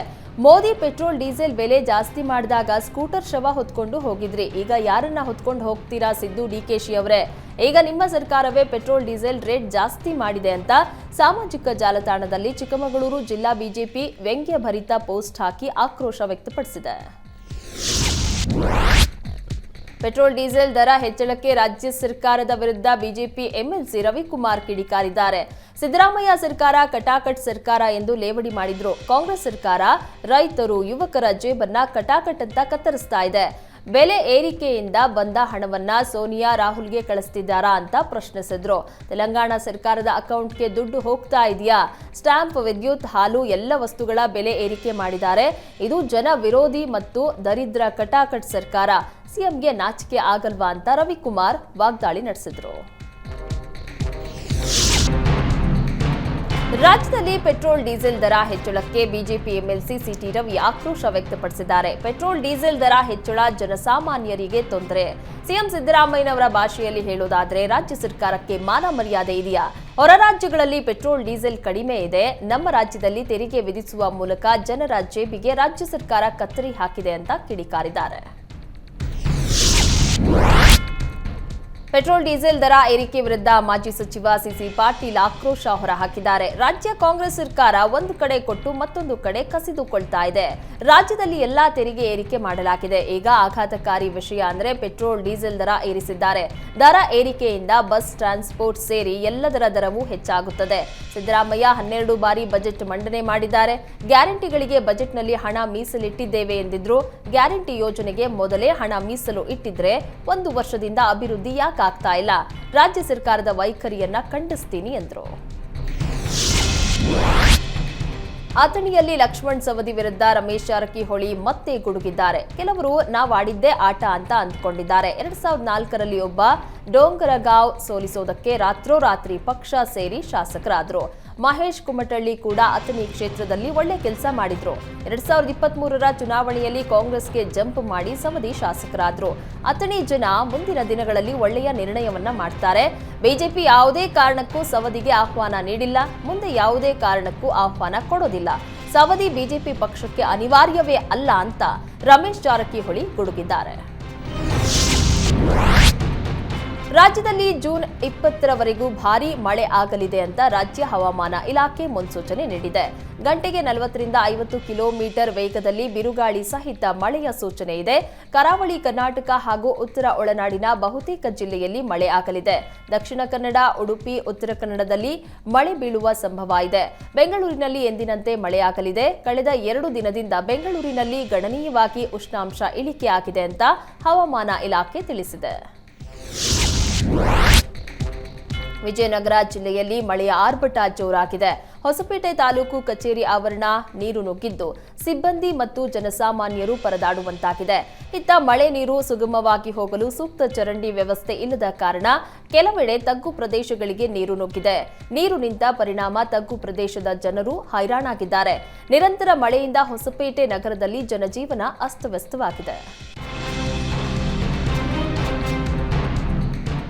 ಮೋದಿ ಪೆಟ್ರೋಲ್, ಡೀಸೆಲ್ ಬೆಲೆ ಜಾಸ್ತಿ ಮಾಡಿದಾಗ ಸ್ಕೂಟರ್ ಶವ ಹೊತ್ಕೊಂಡು ಹೋಗಿದ್ರಿ. ಈಗ ಯಾರನ್ನ ಹೊತ್ಕೊಂಡು ಹೋಗ್ತೀರಾ ಸಿದ್ದು ಡಿಕೆಶಿ ಅವರೇ? ಈಗ ನಿಮ್ಮ ಸರ್ಕಾರವೇ ಪೆಟ್ರೋಲ್, ಡೀಸೆಲ್ ರೇಟ್ ಜಾಸ್ತಿ ಮಾಡಿದೆ ಅಂತ ಸಾಮಾಜಿಕ ಜಾಲತಾಣದಲ್ಲಿ ಚಿಕ್ಕಮಗಳೂರು ಜಿಲ್ಲಾ ಬಿಜೆಪಿ ವ್ಯಂಗ್ಯಭರಿತ ಪೋಸ್ಟ್ ಹಾಕಿ ಆಕ್ರೋಶ ವ್ಯಕ್ತಪಡಿಸಿದೆ. ಪೆಟ್ರೋಲ್, ಡೀಸೆಲ್ ದರ ಹೆಚ್ಚಳಕ್ಕೆ ರಾಜ್ಯ ಸರ್ಕಾರದ ವಿರುದ್ಧ ಬಿಜೆಪಿ ಎಂಎಲ್ಸಿ ರವಿಕುಮಾರ್ ಕಿಡಿಕಾರಿದ್ದಾರೆ. ಸಿದ್ದರಾಮಯ್ಯ ಸರ್ಕಾರ, ಕಟಾಕಟ್ ಸರ್ಕಾರ ಎಂದು ಲೇವಡಿ ಮಾಡಿದ್ರು. ಕಾಂಗ್ರೆಸ್ ಸರ್ಕಾರ, ರೈತರು, ಯುವಕರ ಜೇಬನ್ನ ಕಟಾಕಟ್ ಅಂತ ಕತ್ತರಿಸ್ತಾ ಇದೆ. ಬೆಲೆ ಏರಿಕೆಯಿಂದ ಬಂದ ಹಣವನ್ನ ಸೋನಿಯಾ ರಾಹುಲ್ಗೆ ಕಳಿಸ್ತಿದ್ದಾರಾ ಅಂತ ಪ್ರಶ್ನಿಸಿದ್ರು. ತೆಲಂಗಾಣ ಸರ್ಕಾರದ ಅಕೌಂಟ್ಗೆ ದುಡ್ಡು ಹೋಗ್ತಾ ಇದೆಯಾ? ಸ್ಟಾಂಪ್, ವಿದ್ಯುತ್, ಹಾಲು ಎಲ್ಲ ವಸ್ತುಗಳ ಬೆಲೆ ಏರಿಕೆ ಮಾಡಿದ್ದಾರೆ. ಇದು ಜನ ವಿರೋಧಿ ಮತ್ತು ದರಿದ್ರ ಕಟಾಕಟ್ ಸರ್ಕಾರ. ಸಿಎಂಗೆ ನಾಚಿಕೆ ಆಗಲ್ವಾ ಅಂತ ರವಿಕುಮಾರ್ ವಾಗ್ದಾಳಿ ನಡೆಸಿದ್ರು. ರಾಜ್ಯದಲ್ಲಿ ಪೆಟ್ರೋಲ್, ಡೀಸೆಲ್ ದರ ಹೆಚ್ಚಳಕ್ಕೆ ಬಿಜೆಪಿ ಎಂಎಲ್ಸಿ ಸಿಟಿ ರವಿ ಆಕ್ರೋಶ ವ್ಯಕ್ತಪಡಿಸಿದ್ದಾರೆ. ಪೆಟ್ರೋಲ್, ಡೀಸೆಲ್ ದರ ಹೆಚ್ಚಳ ಜನಸಾಮಾನ್ಯರಿಗೆ ತೊಂದರೆ. ಸಿಎಂ ಸಿದ್ದರಾಮಯ್ಯನವರ ಭಾಷೆಯಲ್ಲಿ ಹೇಳೋದಾದ್ರೆ, ರಾಜ್ಯ ಸರ್ಕಾರಕ್ಕೆ ಮಾನ ಮರ್ಯಾದೆ ಇದೆಯಾ? ಹೊರ ರಾಜ್ಯಗಳಲ್ಲಿ ಪೆಟ್ರೋಲ್, ಡೀಸೆಲ್ ಕಡಿಮೆ ಇದೆ. ನಮ್ಮ ರಾಜ್ಯದಲ್ಲಿ ತೆರಿಗೆ ವಿಧಿಸುವ ಮೂಲಕ ಜನರ ಜೇಬಿಗೆ ರಾಜ್ಯ ಸರ್ಕಾರ ಕತ್ತರಿ ಹಾಕಿದೆ ಅಂತ ಕಿಡಿಕಾರಿದ್ದಾರೆ. Wow. ಪೆಟ್ರೋಲ್, ಡೀಸೆಲ್ ದರ ಏರಿಕೆ ವಿರುದ್ಧ ಮಾಜಿ ಸಚಿವ ಸಿಸಿ ಪಾಟೀಲ್ ಆಕ್ರೋಶ ಹೊರಹಾಕಿದ್ದಾರೆ. ರಾಜ್ಯ ಕಾಂಗ್ರೆಸ್ ಸರ್ಕಾರ ಒಂದು ಕಡೆ ಕೊಟ್ಟು ಮತ್ತೊಂದು ಕಡೆ ಕಸಿದುಕೊಳ್ತಾ ಇದೆ. ರಾಜ್ಯದಲ್ಲಿ ಎಲ್ಲಾ ತೆರಿಗೆ ಏರಿಕೆ ಮಾಡಲಾಗಿದೆ. ಈಗ ಆಘಾತಕಾರಿ ವಿಷಯ ಅಂದ್ರೆ ಪೆಟ್ರೋಲ್, ಡೀಸೆಲ್ ದರ ಏರಿಸಿದ್ದಾರೆ. ದರ ಏರಿಕೆಯಿಂದ ಬಸ್, ಟ್ರಾನ್ಸ್ಪೋರ್ಟ್ ಸೇರಿ ಎಲ್ಲದರ ದರವೂ ಹೆಚ್ಚಾಗುತ್ತದೆ. ಸಿದ್ದರಾಮಯ್ಯ ಹನ್ನೆರಡು ಬಾರಿ ಬಜೆಟ್ ಮಂಡನೆ ಮಾಡಿದ್ದಾರೆ. ಗ್ಯಾರಂಟಿಗಳಿಗೆ ಬಜೆಟ್ನಲ್ಲಿ ಹಣ ಮೀಸಲಿಟ್ಟಿದ್ದೇವೆ ಎಂದಿದ್ರು. ಗ್ಯಾರಂಟಿ ಯೋಜನೆಗೆ ಮೊದಲೇ ಹಣ ಮೀಸಲು ಇಟ್ಟಿದ್ರೆ ಒಂದು ವರ್ಷದಿಂದ ಅಭಿವೃದ್ಧಿ ಯಾಕಾಗ್ತಾ ಇಲ್ಲ. ರಾಜ್ಯ ಸರ್ಕಾರದ ವೈಖರಿಯನ್ನ ಖಂಡಿಸ್ತೀನಿ ಎಂದರು. ಅಥಣಿಯಲ್ಲಿ ಲಕ್ಷ್ಮಣ್ ಸವದಿ ವಿರುದ್ಧ ರಮೇಶ್ ಜಾರಕಿಹೊಳಿ ಮತ್ತೆ ಗುಡುಗಿದ್ದಾರೆ. ಕೆಲವರು, ನಾವು ಆಡಿದ್ದೆ ಆಟ ಅಂತ ಅಂದ್ಕೊಂಡಿದ್ದಾರೆ. ಎರಡ್ ಸಾವಿರದ ನಾಲ್ಕರಲ್ಲಿ ಒಬ್ಬ ಡೋಂಗರಗಾಂವ್ ಸೋಲಿಸೋದಕ್ಕೆ ರಾತ್ರೋರಾತ್ರಿ ಪಕ್ಷ ಸೇರಿ ಶಾಸಕರಾದ್ರು. ಮಹೇಶ್ ಕುಮಟಳ್ಳಿ ಕೂಡ ಅಥಣಿ ಕ್ಷೇತ್ರದಲ್ಲಿ ಒಳ್ಳೆ ಕೆಲಸ ಮಾಡಿದ್ರು. ಎರಡ್ ಸಾವಿರದ ಇಪ್ಪತ್ತ್ ಮೂರರ ಚುನಾವಣೆಯಲ್ಲಿ ಕಾಂಗ್ರೆಸ್ಗೆ ಜಂಪ್ ಮಾಡಿ ಸವದಿ ಶಾಸಕರಾದ್ರು. ಅಥಣಿ ಜನ ಮುಂದಿನ ದಿನಗಳಲ್ಲಿ ಒಳ್ಳೆಯ ನಿರ್ಣಯವನ್ನ ಮಾಡ್ತಾರೆ. ಬಿಜೆಪಿ ಯಾವುದೇ ಕಾರಣಕ್ಕೂ ಸವದಿಗೆ ಆಹ್ವಾನ ನೀಡಿಲ್ಲ. ಮುಂದೆ ಯಾವುದೇ ಕಾರಣಕ್ಕೂ ಆಹ್ವಾನ ಕೊಡೋದಿಲ್ಲ. ಸವದಿ ಬಿಜೆಪಿ ಪಕ್ಷಕ್ಕೆ ಅನಿವಾರ್ಯವೇ ಅಲ್ಲ ಅಂತ ರಮೇಶ್ ಜಾರಕಿಹೊಳಿ ಗುಡುಗಿದ್ದಾರೆ. ರಾಜ್ಯದಲ್ಲಿ ಜೂನ್ ಇಪ್ಪತ್ತರವರೆಗೂ ಭಾರೀ ಮಳೆ ಆಗಲಿದೆ ಅಂತ ರಾಜ್ಯ ಹವಾಮಾನ ಇಲಾಖೆ ಮುನ್ಸೂಚನೆ ನೀಡಿದೆ. ಗಂಟೆಗೆ ನಲವತ್ತರಿಂದ ಐವತ್ತು ಕಿಲೋಮೀಟರ್ ವೇಗದಲ್ಲಿ ಬಿರುಗಾಳಿ ಸಹಿತ ಮಳೆಯ ಸೂಚನೆ ಇದೆ. ಕರಾವಳಿ ಕರ್ನಾಟಕ ಹಾಗೂ ಉತ್ತರ ಒಳನಾಡಿನ ಬಹುತೇಕ ಜಿಲ್ಲೆಯಲ್ಲಿ ಮಳೆ ಆಗಲಿದೆ. ದಕ್ಷಿಣ ಕನ್ನಡ, ಉಡುಪಿ, ಉತ್ತರ ಕನ್ನಡದಲ್ಲಿ ಮಳೆ ಬೀಳುವ ಸಂಭವ ಇದೆ. ಬೆಂಗಳೂರಿನಲ್ಲಿ ಎಂದಿನಂತೆ ಮಳೆಯಾಗಲಿದೆ ಕಳೆದ ಎರಡು ದಿನದಿಂದ ಬೆಂಗಳೂರಿನಲ್ಲಿ ಗಣನೀಯವಾಗಿ ಉಷ್ಣಾಂಶ ಇಳಿಕೆಯಾಗಿದೆ ಅಂತ ಹವಾಮಾನ ಇಲಾಖೆ ತಿಳಿಸಿದೆ. ವಿಜಯನಗರ ಜಿಲ್ಲೆಯಲ್ಲಿ ಮಳೆಯ ಆರ್ಭಟ ಜೋರಾಗಿದೆ. ಹೊಸಪೇಟೆ ತಾಲೂಕು ಕಚೇರಿ ಆವರಣ ನೀರು ನುಗ್ಗಿದ್ದು ಸಿಬ್ಬಂದಿ ಮತ್ತು ಜನಸಾಮಾನ್ಯರು ಪರದಾಡುವಂತಾಗಿದೆ. ಇತ್ತ ಮಳೆ ನೀರು ಸುಗಮವಾಗಿ ಹೋಗಲು ಸೂಕ್ತ ಚರಂಡಿ ವ್ಯವಸ್ಥೆ ಇಲ್ಲದ ಕಾರಣ ಕೆಲವೆಡೆ ತಗ್ಗು ಪ್ರದೇಶಗಳಿಗೆ ನೀರು ನುಗ್ಗಿದೆ. ನೀರು ನಿಂತ ಪರಿಣಾಮ ತಗ್ಗು ಪ್ರದೇಶದ ಜನರು ಹೈರಾಣಾಗಿದ್ದಾರೆ. ನಿರಂತರ ಮಳೆಯಿಂದ ಹೊಸಪೇಟೆ ನಗರದಲ್ಲಿ ಜನಜೀವನ ಅಸ್ತವ್ಯಸ್ತವಾಗಿದೆ.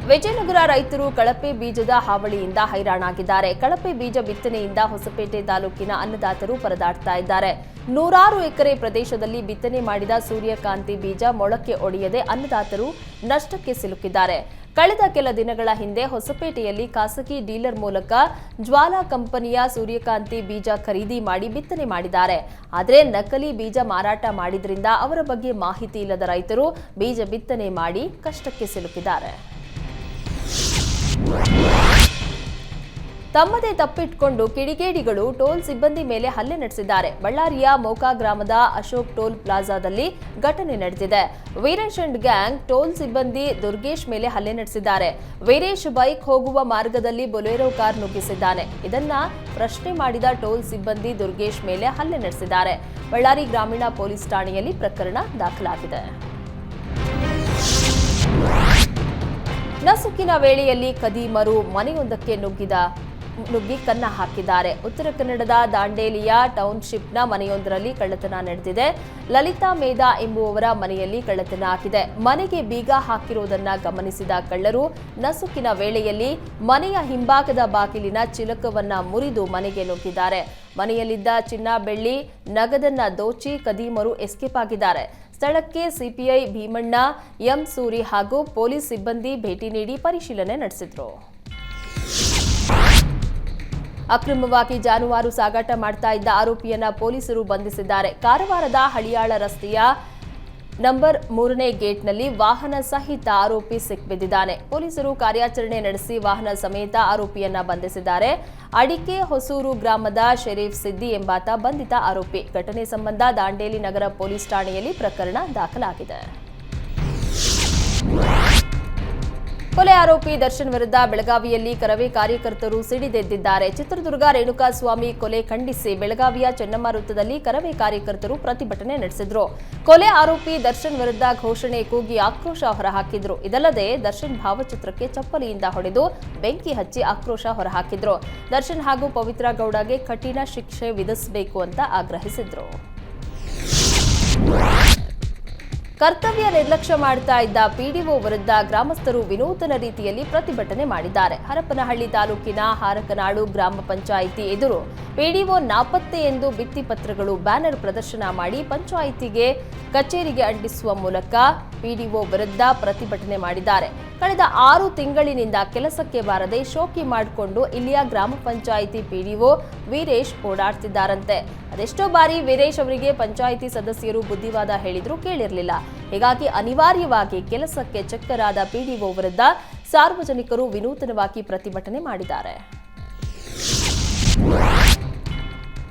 ವಿಜಯನಗರ ರೈತರು ಕಳಪೆ ಬೀಜದ ಹಾವಳಿಯಿಂದ ಹೈರಾಣಾಗಿದ್ದಾರೆ. ಕಳಪೆ ಬೀಜ ಬಿತ್ತನೆಯಿಂದ ಹೊಸಪೇಟೆ ತಾಲೂಕಿನ ಅನ್ನದಾತರು ಪರದಾಡ್ತಾ ಇದ್ದಾರೆ. ನೂರಾರು ಎಕರೆ ಪ್ರದೇಶದಲ್ಲಿ ಬಿತ್ತನೆ ಮಾಡಿದ ಸೂರ್ಯಕಾಂತಿ ಬೀಜ ಮೊಳಕೆ ಒಡೆಯದೆ ಅನ್ನದಾತರು ನಷ್ಟಕ್ಕೆ ಸಿಲುಕಿದ್ದಾರೆ. ಕಳೆದ ಕೆಲ ದಿನಗಳ ಹಿಂದೆ ಹೊಸಪೇಟೆಯಲ್ಲಿ ಖಾಸಗಿ ಡೀಲರ್ ಮೂಲಕ ಜ್ವಾಲಾ ಕಂಪನಿಯ ಸೂರ್ಯಕಾಂತಿ ಬೀಜ ಖರೀದಿ ಮಾಡಿ ಬಿತ್ತನೆ ಮಾಡಿದ್ದಾರೆ. ಆದರೆ ನಕಲಿ ಬೀಜ ಮಾರಾಟ ಮಾಡಿದ್ರಿಂದ ಅವರ ಬಗ್ಗೆ ಮಾಹಿತಿ ಇಲ್ಲದ ರೈತರು ಬೀಜ ಬಿತ್ತನೆ ಮಾಡಿ ಕಷ್ಟಕ್ಕೆ ಸಿಲುಕಿದ್ದಾರೆ. ತಮ್ಮದೇ ತಪ್ಪಿಟ್ಕೊಂಡು ಕಿಡಿಗೇಡಿಗಳು ಟೋಲ್ ಸಿಬ್ಬಂದಿ ಮೇಲೆ ಹಲ್ಲೆ ನಡೆಸಿದ್ದಾರೆ. ಬಳ್ಳಾರಿಯ ಮೋಕಾ ಗ್ರಾಮದ ಅಶೋಕ್ ಟೋಲ್ ಪ್ಲಾಜಾದಲ್ಲಿ ಘಟನೆ ನಡೆದಿದೆ. ವೀರೇಶ್ ಅಂಡ್ ಗ್ಯಾಂಗ್ ಟೋಲ್ ಸಿಬ್ಬಂದಿ ದುರ್ಗೇಶ್ ಮೇಲೆ ಹಲ್ಲೆ ನಡೆಸಿದ್ದಾರೆ. ವೀರೇಶ್ ಬೈಕ್ ಹೋಗುವ ಮಾರ್ಗದಲ್ಲಿ ಬೊಲೆರೋ ಕಾರ್ ನುಗ್ಗಿಸಿದ್ದಾನೆ. ಇದನ್ನ ಪ್ರಶ್ನೆ ಮಾಡಿದ ಟೋಲ್ ಸಿಬ್ಬಂದಿ ದುರ್ಗೇಶ್ ಮೇಲೆ ಹಲ್ಲೆ ನಡೆಸಿದ್ದಾರೆ. ಬಳ್ಳಾರಿ ಗ್ರಾಮೀಣ ಪೊಲೀಸ್ ಠಾಣೆಯಲ್ಲಿ ಪ್ರಕರಣ ದಾಖಲಾಗಿದೆ. ನಸುಕಿನ ವೇಳೆಯಲ್ಲಿ ಕದೀಮರು ಮನೆಯೊಂದಕ್ಕೆ ನುಗ್ಗಿದ, ನುಗ್ಗಿ ಕನ್ನ ಹಾಕಿದ್ದಾರೆ. ಉತ್ತರ ಕನ್ನಡದ ದಾಂಡೇಲಿಯ ಟೌನ್ಶಿಪ್ನ ಮನೆಯೊಂದರಲ್ಲಿ ಕಳ್ಳತನ ನಡೆದಿದೆ. ಲಲಿತಾ ಮೇಧಾ ಎಂಬುವವರ ಮನೆಯಲ್ಲಿ ಕಳ್ಳತನ ಆಗಿದೆ. ಮನೆಗೆ ಬೀಗ ಹಾಕಿರುವುದನ್ನ ಗಮನಿಸಿದ ಕಳ್ಳರು ನಸುಕಿನ ವೇಳೆಯಲ್ಲಿ ಮನೆಯ ಹಿಂಭಾಗದ ಬಾಗಿಲಿನ ಚಿಲಕವನ್ನ ಮುರಿದು ಮನೆಗೆ ನುಗ್ಗಿದ್ದಾರೆ. ಮನೆಯಲ್ಲಿದ್ದ ಚಿನ್ನ ಬೆಳ್ಳಿ, ನಗದನ್ನ ದೋಚಿ ಕದೀಮರು ಎಸ್ಕೇಪ್ ಆಗಿದ್ದಾರೆ. ಸ್ಥಳಕ್ಕೆ ಸಿಪಿಐ ಭೀಮಣ್ಣ, ಎಂ ಸೂರಿ ಹಾಗೂ ಪೊಲೀಸ್ ಸಿಬ್ಬಂದಿ ಭೇಟಿ ನೀಡಿ ಪರಿಶೀಲನೆ ನಡೆಸಿದ್ರು. ಅಕ್ರಮವಾಗಿ ಜಾನುವಾರು ಸಾಗಾಟ ಮಾಡ್ತಾ ಇದ್ದ ಆರೋಪಿಯನ್ನ ಪೊಲೀಸರು ಬಂಧಿಸಿದ್ದಾರೆ. ಕಾರವಾರದ ಹಳಿಯಾಳ ರಸ್ತೆಯ ನಂಬರ್ ಮೂರನೇ ಗೇಟ್ನಲ್ಲಿ ವಾಹನ ಸಹಿತ ಆರೋಪಿ ಸಿಕ್ಕಿಬಿದ್ದಿದ್ದಾನೆ ಪೊಲೀಸರು ಕಾರ್ಯಾಚರಣೆ ನಡೆಸಿ ವಾಹನ ಸಮೇತ ಆರೋಪಿಯನ್ನ ಬಂಧಿಸಿದ್ದಾರೆ. ಅಡಿಕೆ ಹೊಸೂರು ಗ್ರಾಮದ ಶರೀಫ್ ಸಿದ್ದಿ ಎಂಬಾತ ಬಂಧಿತ ಆರೋಪಿ. ಘಟನೆ ಸಂಬಂಧ ದಾಂಡೇಲಿ ನಗರ ಪೊಲೀಸ್ ಠಾಣೆಯಲ್ಲಿ ಪ್ರಕರಣ ದಾಖಲಾಗಿದೆ. ಕೊಲೆ ಆರೋಪಿ ದರ್ಶನ್ ವಿರುದ್ಧ ಬೆಳಗಾವಿಯಲ್ಲಿ ಕರವೇ ಕಾರ್ಯಕರ್ತರು ಸಿಡಿದೆದ್ದಿದ್ದಾರೆ ಚಿತ್ರದುರ್ಗ ರೇಣುಕಾಸ್ವಾಮಿ ಕೊಲೆ ಖಂಡಿಸಿ ಬೆಳಗಾವಿಯ ಚೆನ್ನಮ್ಮ ವೃತ್ತದಲ್ಲಿ ಕರವೇ ಕಾರ್ಯಕರ್ತರು ಪ್ರತಿಭಟನೆ ನಡೆಸಿದ್ರು. ಕೊಲೆ ಆರೋಪಿ ದರ್ಶನ್ ವಿರುದ್ಧ ಘೋಷಣೆ ಕೂಗಿ ಆಕ್ರೋಶ ಹೊರಹಾಕಿದ್ರು. ಇದಲ್ಲದೆ ದರ್ಶನ್ ಭಾವಚಿತ್ರಕ್ಕೆ ಚಪ್ಪಲಿಯಿಂದ ಹೊಡೆದು ಬೆಂಕಿ ಹಚ್ಚಿ ಆಕ್ರೋಶ ಹೊರಹಾಕಿದ್ರು. ದರ್ಶನ್ ಹಾಗೂ ಪವಿತ್ರ ಗೌಡಗೆ ಕಠಿಣ ಶಿಕ್ಷೆ ವಿಧಿಸಬೇಕು ಅಂತ ಆಗ್ರಹಿಸಿದ್ರು. ಕರ್ತವ್ಯ ನಿರ್ಲಕ್ಷ್ಯ ಮಾಡ್ತಾ ಇದ್ದ ಪಿಡಿಒ ವಿರುದ್ಧ ಗ್ರಾಮಸ್ಥರು ವಿನೂತನ ರೀತಿಯಲ್ಲಿ ಪ್ರತಿಭಟನೆ ಮಾಡಿದ್ದಾರೆ. ಹರಪನಹಳ್ಳಿ ತಾಲೂಕಿನ ಹಾರಕನಾಳು ಗ್ರಾಮ ಪಂಚಾಯಿತಿ ಎದುರು ಪಿಡಿಒ ನಾಪತ್ತೆ ಎಂದು ಭಿತ್ತಿಪತ್ರಗಳು ಬ್ಯಾನರ್ ಪ್ರದರ್ಶನ ಮಾಡಿ ಪಂಚಾಯಿತಿಗೆ ಕಚೇರಿಗೆ ಅಂಟಿಸುವ ಮೂಲಕ ಪಿಡಿಒ ವಿರುದ್ಧ ಪ್ರತಿಭಟನೆ ಮಾಡಿದ್ದಾರೆ. ಕಳೆದ ಆರು ತಿಂಗಳಿನಿಂದ ಕೆಲಸಕ್ಕೆ ಬಾರದೆ ಶೋಕಿ ಮಾಡಿಕೊಂಡು ಇಲ್ಲಿಯ ಗ್ರಾಮ ಪಂಚಾಯಿತಿ ಪಿಡಿಒ ವೀರೇಶ್ ಓಡಾಡ್ತಿದ್ದಾರಂತೆ. ಅದೆಷ್ಟೋ ಬಾರಿ ವೀರೇಶ್ ಅವರಿಗೆ ಪಂಚಾಯಿತಿ ಸದಸ್ಯರು ಬುದ್ಧಿವಾದ ಹೇಳಿದ್ರು ಕೇಳಿರಲಿಲ್ಲ. ಹೀಗಾಗಿ ಅನಿವಾರ್ಯವಾಗಿ ಕೆಲಸಕ್ಕೆ ಚಕ್ಕರಾದ ಪಿಡಿಒ ವಿರುದ್ಧ ಸಾರ್ವಜನಿಕರು ವಿನೂತನವಾಗಿ ಪ್ರತಿಭಟನೆ ಮಾಡಿದ್ದಾರೆ.